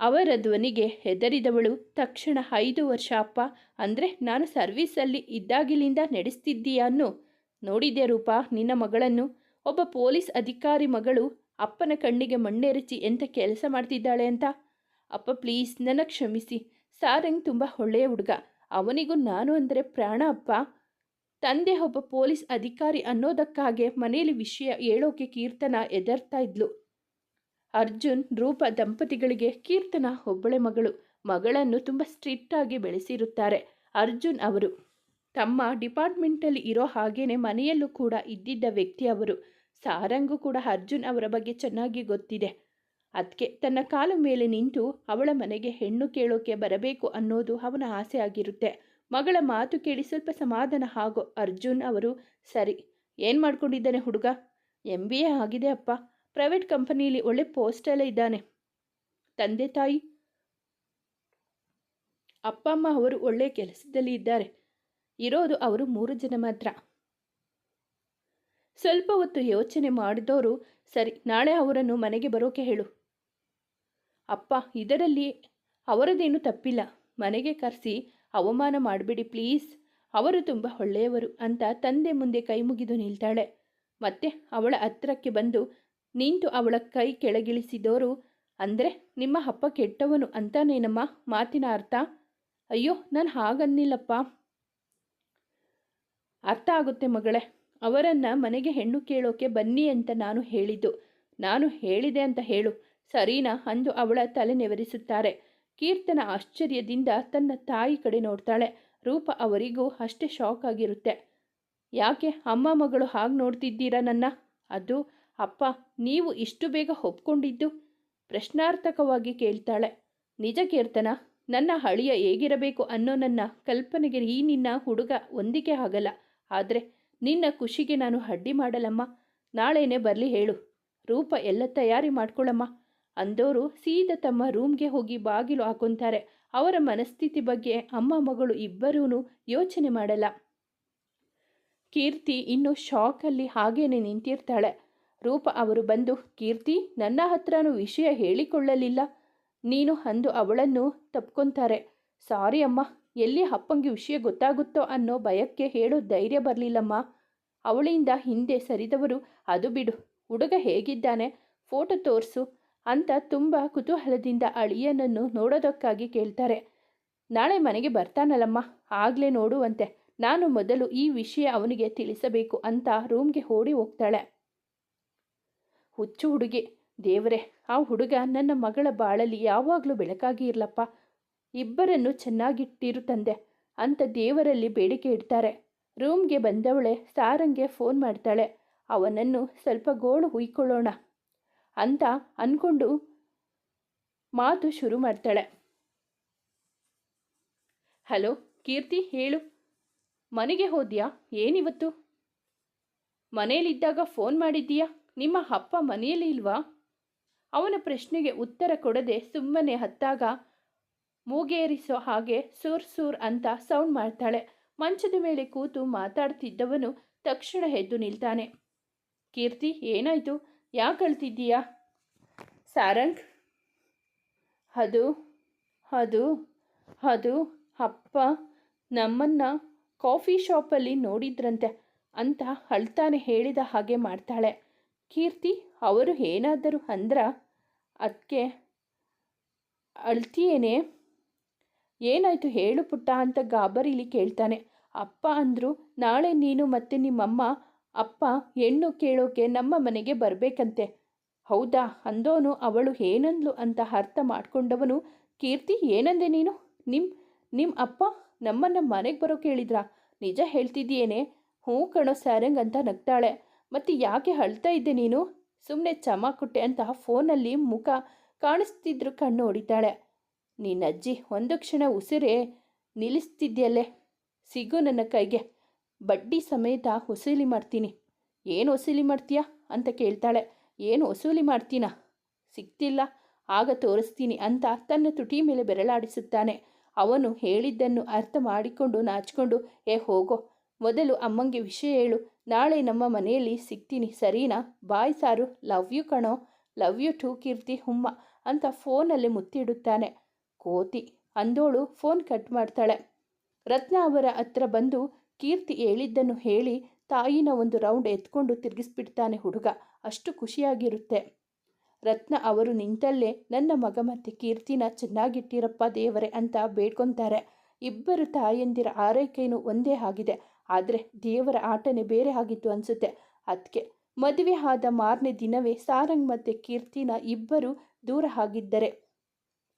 ಅವರ ಧ್ವನಿಗೆ ಹೆದರಿದವಳು, ತಕ್ಷಣ ಐದು ವರ್ಷ, ಅಪ್ಪ, ಅಂದರೆ ನಾನು ಸರ್ವೀಸಲ್ಲಿ ಇದ್ದಾಗಿಲಿಂದ ನಡೆಸ್ತಿದ್ದೀಯನ್ನು ನೋಡಿದೆ ರೂಪ, ನಿನ್ನ ಮಗಳನ್ನು? ಒಬ್ಬ ಪೊಲೀಸ್ ಅಧಿಕಾರಿ ಮಗಳು ಅಪ್ಪನ ಕಣ್ಣಿಗೆ ಮಣ್ಣೆರಚಿ ಎಂತ ಕೆಲಸ ಮಾಡ್ತಿದ್ದಾಳೆ ಅಂತ? ಅಪ್ಪ ಪ್ಲೀಸ್ ನನ್ನ ಕ್ಷಮಿಸಿ. ಸಾರಂಗ್ ತುಂಬ ಒಳ್ಳೆಯ ಹುಡುಗ. ಅವನಿಗೂ ನಾನು ಅಂದರೆ ಪ್ರಾಣ ಅಪ್ಪ. ತಂದೆ ಒಬ್ಬ ಪೊಲೀಸ್ ಅಧಿಕಾರಿ ಅನ್ನೋದಕ್ಕಾಗೆ ಮನೆಯಲ್ಲಿ ವಿಷಯ ಹೇಳೋಕೆ ಕೀರ್ತನ ಎದರ್ತಾ ಇದ್ಲು. ಅರ್ಜುನ್ ರೂಪ ದಂಪತಿಗಳಿಗೆ ಕೀರ್ತನ ಒಬ್ಬಳೆ ಮಗಳು. ಮಗಳನ್ನು ತುಂಬ ಸ್ಟ್ರಿಕ್ಟಾಗಿ ಬೆಳೆಸಿರುತ್ತಾರೆ. ಅರ್ಜುನ್ ಅವರು ತಮ್ಮ ಡಿಪಾರ್ಟ್ಮೆಂಟಲ್ಲಿ ಇರೋ ಹಾಗೇನೆ ಮನೆಯಲ್ಲೂ ಕೂಡ ಇದ್ದಿದ್ದ ವ್ಯಕ್ತಿ ಅವರು. ಸಾರಂಗೂ ಕೂಡ ಅರ್ಜುನ್ ಅವರ ಬಗ್ಗೆ ಚೆನ್ನಾಗಿ ಗೊತ್ತಿದೆ. ಅದಕ್ಕೆ ತನ್ನ ಕಾಲ ಮೇಲೆ ನಿಂತು ಅವಳ ಮನೆಗೆ ಹೆಣ್ಣು ಕೇಳೋಕೆ ಬರಬೇಕು ಅನ್ನೋದು ಅವನ ಆಸೆ ಆಗಿರುತ್ತೆ. ಮಗಳ ಮಾತು ಕೇಳಿ ಸ್ವಲ್ಪ ಸಮಾಧಾನ ಆಗೋ ಅರ್ಜುನ್ ಅವರು, ಸರಿ, ಏನು ಮಾಡ್ಕೊಂಡಿದ್ದಾನೆ ಹುಡುಗ? ಎಂ ಬಿ ಎ ಆಗಿದೆ ಅಪ್ಪ. ಪ್ರೈವೇಟ್ ಕಂಪನಿಯಲ್ಲಿ ಒಳ್ಳೆ ಪೋಸ್ಟಲ್ಲೇ ಇದ್ದಾನೆ. ತಂದೆ ತಾಯಿ? ಅಪ್ಪ, ಅಮ್ಮ ಅವರು ಒಳ್ಳೆಯ ಕೆಲಸದಲ್ಲಿ ಇದ್ದಾರೆ. ಇರೋದು ಅವರು ಮೂರು ಜನ ಮಾತ್ರ. ಸ್ವಲ್ಪ ಹೊತ್ತು ಯೋಚನೆ ಮಾಡಿದವರು ಸರಿ, ನಾಳೆ ಅವರನ್ನು ಮನೆಗೆ ಬರೋಕೆ ಹೇಳು. ಅಪ್ಪ, ಇದರಲ್ಲಿ ಅವರದೇನು ತಪ್ಪಿಲ್ಲ. ಮನೆಗೆ ಕರೆಸಿ ಅವಮಾನ ಮಾಡಬೇಡಿ ಪ್ಲೀಸ್. ಅವರು ತುಂಬ ಒಳ್ಳೆಯವರು ಅಂತ ತಂದೆ ಮುಂದೆ ಕೈ ಮುಗಿದು ನಿಲ್ತಾಳೆ. ಮತ್ತೆ ಅವಳ ಹತ್ತಿರಕ್ಕೆ ಬಂದು ನಿಂತು ಅವಳ ಕೈ ಕೆಳಗಿಳಿಸಿದವರು ಅಂದರೆ ನಿಮ್ಮ ಅಪ್ಪ ಕೆಟ್ಟವನು ಅಂತಾನೇನಮ್ಮ? ಮಾತಿನ ಅರ್ಥ? ಅಯ್ಯೋ, ನಾನು ಹಾಗನ್ನಿಲ್ಲಪ್ಪ. ಅರ್ಥ ಆಗುತ್ತೆ ಮಗಳೇ. ಅವರನ್ನು ಮನೆಗೆ ಹೆಣ್ಣು ಕೇಳೋಕೆ ಬನ್ನಿ ಅಂತ ನಾನು ಹೇಳಿದ್ದು. ನಾನು ಹೇಳಿದೆ ಅಂತ ಹೇಳು. ಸರೀನಾ ಅಂದು ಅವಳ ತಲೆ ನೆವರಿಸುತ್ತಾರೆ. ಕೀರ್ತನ ಆಶ್ಚರ್ಯದಿಂದ ತನ್ನ ತಾಯಿ ಕಡೆ ನೋಡ್ತಾಳೆ. ರೂಪ ಅವರಿಗೂ ಅಷ್ಟೇ ಶಾಕ್ ಆಗಿರುತ್ತೆ. ಯಾಕೆ ಅಮ್ಮ ಮಗಳು ಹಾಗೆ ನೋಡ್ತಿದ್ದೀರಾ ನನ್ನ? ಅದು, ಅಪ್ಪ, ನೀವು ಇಷ್ಟು ಬೇಗ ಒಪ್ಕೊಂಡಿದ್ದು? ಪ್ರಶ್ನಾರ್ಥಕವಾಗಿ ಕೇಳ್ತಾಳೆ. ನಿಜ ಕೀರ್ತನ, ನನ್ನ ಹಳಿಯ ಹೇಗಿರಬೇಕು ಅನ್ನೋ ನನ್ನ ಕಲ್ಪನೆಗೆ ಈ ನಿನ್ನ ಹುಡುಗ ಹೊಂದಿಕೆ ಆಗಲ್ಲ. ಆದರೆ ನಿನ್ನ ಖುಷಿಗೆ ನಾನು ಅಡ್ಡಿ ಮಾಡಲಮ್ಮ ನಾಳೆನೇ ಬರಲಿ ಹೇಳು. ರೂಪ ಎಲ್ಲ ತಯಾರಿ ಮಾಡ್ಕೊಳ್ಳಮ್ಮ ಅಂದೋರು ಸೀದಾ ತಮ್ಮ ರೂಮ್ಗೆ ಹೋಗಿ ಬಾಗಿಲು ಹಾಕೊಂತಾರೆ. ಅವರ ಮನಸ್ಥಿತಿ ಬಗ್ಗೆ ಅಮ್ಮ ಮಗಳು ಇಬ್ಬರೂ ಯೋಚನೆ ಮಾಡಲ್ಲ. ಕೀರ್ತಿ ಇನ್ನು ಶಾಕಲ್ಲಿ ಹಾಗೇನೆ ನಿಂತಿರ್ತಾಳೆ. ರೂಪ ಅವರು ಬಂದು, ಕೀರ್ತಿ, ನನ್ನ ಹತ್ರನೂ ವಿಷಯ ಹೇಳಿಕೊಳ್ಳಲಿಲ್ಲ. ನೀನು ಅಂದು ಅವಳನ್ನು ತಪ್ಕೊತಾರೆ. ಸಾರಿ ಅಮ್ಮ, ಎಲ್ಲಿ ಅಪ್ಪಂಗೆ ವಿಷಯ ಗೊತ್ತಾಗುತ್ತೋ ಅನ್ನೋ ಭಯಕ್ಕೆ ಹೇಳೋ ಧೈರ್ಯ ಬರಲಿಲ್ಲಮ್ಮ. ಅವಳಿಂದ ಹಿಂದೆ ಸರಿದವರು, ಅದು ಬಿಡು, ಹುಡುಗ ಹೇಗಿದ್ದಾನೆ? ಫೋಟೋ ತೋರಿಸು ಅಂತ ತುಂಬ ಕುತೂಹಲದಿಂದ ಅಳಿಯನನ್ನು ನೋಡೋದಕ್ಕಾಗಿ ಕೇಳ್ತಾರೆ. ನಾಳೆ ಮನೆಗೆ ಬರ್ತಾನಲ್ಲಮ್ಮ, ಆಗಲೇ ನೋಡುವಂತೆ. ನಾನು ಮೊದಲು ಈ ವಿಷಯ ಅವನಿಗೆ ತಿಳಿಸಬೇಕು ಅಂತ ರೂಮ್ಗೆ ಓಡಿ ಹೋಗ್ತಾಳೆ. ಹುಚ್ಚು ಹುಡುಗಿ, ದೇವರೇ, ಆ ಹುಡುಗ ನನ್ನ ಮಗಳ ಬಾಳಲ್ಲಿ ಯಾವಾಗಲೂ ಬೆಳಕಾಗಿ ಇರಲಪ್ಪ. ಇಬ್ಬರನ್ನು ಚೆನ್ನಾಗಿಟ್ಟಿರು ತಂದೆ ಅಂತ ದೇವರಲ್ಲಿ ಬೇಡಿಕೆ ಇಡ್ತಾರೆ. ರೂಮ್ಗೆ ಬಂದವಳೆ ಸಾರಂಗೆ ಫೋನ್ ಮಾಡ್ತಾಳೆ. ಅವನನ್ನು ಸ್ವಲ್ಪ ಗೋಳು ಹುಯ್ಕೊಳ್ಳೋಣ ಅಂತ ಅಂದ್ಕೊಂಡು ಮಾತು ಶುರು ಮಾಡ್ತಾಳೆ. ಹಲೋ, ಕೀರ್ತಿ ಹೇಳು. ಮನೆಗೆ ಹೋದ್ಯಾ? ಏನಿವತ್ತು? ಮನೆಯಲ್ಲಿದ್ದಾಗ ಫೋನ್ ಮಾಡಿದ್ದೀಯಾ? ನಿಮ್ಮ ಅಪ್ಪ ಮನೆಯಲ್ಲಿ ಇಲ್ವಾ? ಅವನ ಪ್ರಶ್ನೆಗೆ ಉತ್ತರ ಕೊಡದೆ ಸುಮ್ಮನೆ ಹತ್ತಾಗ ಮೂಗೇರಿಸೋ ಹಾಗೆ ಸೂರ್ ಸೂರ್ ಅಂತ ಸೌಂಡ್ ಮಾಡ್ತಾಳೆ. ಮಂಚದ ಮೇಲೆ ಕೂತು ಮಾತಾಡ್ತಿದ್ದವನು ತಕ್ಷಣ ಎದ್ದು ನಿಲ್ತಾನೆ. ಕೀರ್ತಿ, ಏನಾಯ್ತು? ಯಾಕೆ ಅಳ್ತಿದ್ದೀಯಾ? ಸಾರಂಗ್? ಅದು ಅದು ಅದು, ಅಪ್ಪ, ನಮ್ಮನ್ನ ಕಾಫಿ ಶಾಪಲ್ಲಿ ನೋಡಿದ್ರಂತೆ ಅಂತ ಅಳ್ತಾನೆ ಹೇಳಿದ ಹಾಗೆ ಮಾಡ್ತಾಳೆ. ಕೀರ್ತಿ, ಅವರು ಏನಾದರೂ ಅಂದ್ರ ಅದಕ್ಕೆ ಅಳ್ತಿಯೇನೆ? ಏನಾಯ್ತು ಹೇಳು ಪುಟ್ಟ ಅಂತ ಗಾಬರಿಲಿ ಕೇಳ್ತಾನೆ. ಅಪ್ಪ ಅಂದರು, ನಾಳೆ ನೀನು ಮತ್ತೆ ನಿಮ್ಮಮ್ಮ, ಅಪ್ಪ ಹೆಣ್ಣು ಕೇಳೋಕೆ ನಮ್ಮ ಮನೆಗೆ ಬರಬೇಕಂತೆ. ಹೌದಾ? ಅಂದೋನು ಅವಳು ಏನಂದ್ಲು ಅಂತ ಅರ್ಥ ಮಾಡ್ಕೊಂಡವನು, ಕೀರ್ತಿ ಏನಂದೆ ನೀನು? ನಿಮ್ಮ ನಿಮ್ಮ ಅಪ್ಪ ನಮ್ಮನ್ನು ಮನೆಗೆ ಬರೋ ಕೇಳಿದ್ರಾ? ನಿಜ ಹೇಳ್ತಿದ್ದೀಯೇನೆ? ಹ್ಞೂ ಕಣೋ ಸ್ಯಾರಂಗ್ ಅಂತ ನಗ್ತಾಳೆ. ಮತ್ತು ಯಾಕೆ ಅಳ್ತಾ ಇದ್ದೆ ನೀನು? ಸುಮ್ಮನೆ ಚಮಾಕುಟ್ಟೆ ಕೊಟ್ಟೆ ಅಂತ ಫೋನಲ್ಲಿ ಮುಖ ಕಾಣಿಸ್ತಿದ್ರು ಕಣ್ಣು ಹೊಡಿತಾಳೆ. ಅಜ್ಜಿ ಒಂದು ಕ್ಷಣ ಉಸಿರೇ ನಿಲ್ಲಿಸ್ತಿದ್ಯಲ್ಲೇ? ಸಿಗು ನನ್ನ ಕೈಗೆ. ಬಡ್ಡಿ ಸಮೇತ ವಸೂಲಿ ಮಾಡ್ತೀನಿ. ಏನು ವಸೂಲಿ ಮಾಡ್ತೀಯಾ? ಅಂತ ಕೇಳ್ತಾಳೆ. ಏನು ವಸೂಲಿ ಮಾಡ್ತೀನಾ? ಸಿಗ್ತಿಲ್ಲ. ಆಗ ತೋರಿಸ್ತೀನಿ ಅಂತ ತನ್ನ ತುಟಿ ಮೇಲೆ ಬೆರಳಾಡಿಸುತ್ತಾನೆ. ಅವನು ಹೇಳಿದ್ದನ್ನು ಅರ್ಥ ಮಾಡಿಕೊಂಡು ನಾಚಿಕೊಂಡು, ಏ, ಹೋಗೋ. ಮೊದಲು ಅಮ್ಮಂಗೆ ವಿಷಯ ಹೇಳು. ನಾಳೆ ನಮ್ಮ ಮನೆಯಲ್ಲಿ ಸಿಗ್ತೀನಿ. ಸರಿನಾ? ಬಾಯ್ ಸಾರು. ಲವ್ ಯು ಕಣೋ. ಲವ್ ಯು ಟೂ ಕೀರ್ತಿ ಹುಮ್ಮ ಅಂತ ಫೋನಲ್ಲಿ ಮುತ್ತಿಡುತ್ತಾನೆ. ಕೋತಿ ಅಂದೋಳು ಫೋನ್ ಕಟ್ ಮಾಡ್ತಾಳೆ. ರತ್ನ ಅವರ ಹತ್ರ ಬಂದು ಕೀರ್ತಿ ಹೇಳಿದ್ದನ್ನು ಹೇಳಿ ತಾಯಿನ ಒಂದು ರೌಂಡ್ ಎತ್ಕೊಂಡು ತಿರುಗಿಸ್ಬಿಡ್ತಾನೆ ಹುಡುಗ. ಅಷ್ಟು ಖುಷಿಯಾಗಿರುತ್ತೆ. ರತ್ನ ಅವರು ನಿಂತಲ್ಲೇ ನನ್ನ ಮಗ ಮತ್ತು ಕೀರ್ತಿನ ಚೆನ್ನಾಗಿಟ್ಟಿರಪ್ಪ ದೇವರೇ ಅಂತ ಬೇಡ್ಕೊತಾರೆ. ಇಬ್ಬರು ತಾಯಂದಿರ ಆರೈಕೆಯೂ ಒಂದೇ ಆಗಿದೆ. ಆದರೆ ದೇವರ ಆಟನೇ ಬೇರೆ ಆಗಿತ್ತು ಅನಿಸುತ್ತೆ. ಅದಕ್ಕೆ ಮದುವೆ ಆದ ಮಾರನೇ ದಿನವೇ ಸಾರಂಗ್ ಮತ್ತು ಕೀರ್ತಿನ ಇಬ್ಬರು ದೂರ ಆಗಿದ್ದರೆ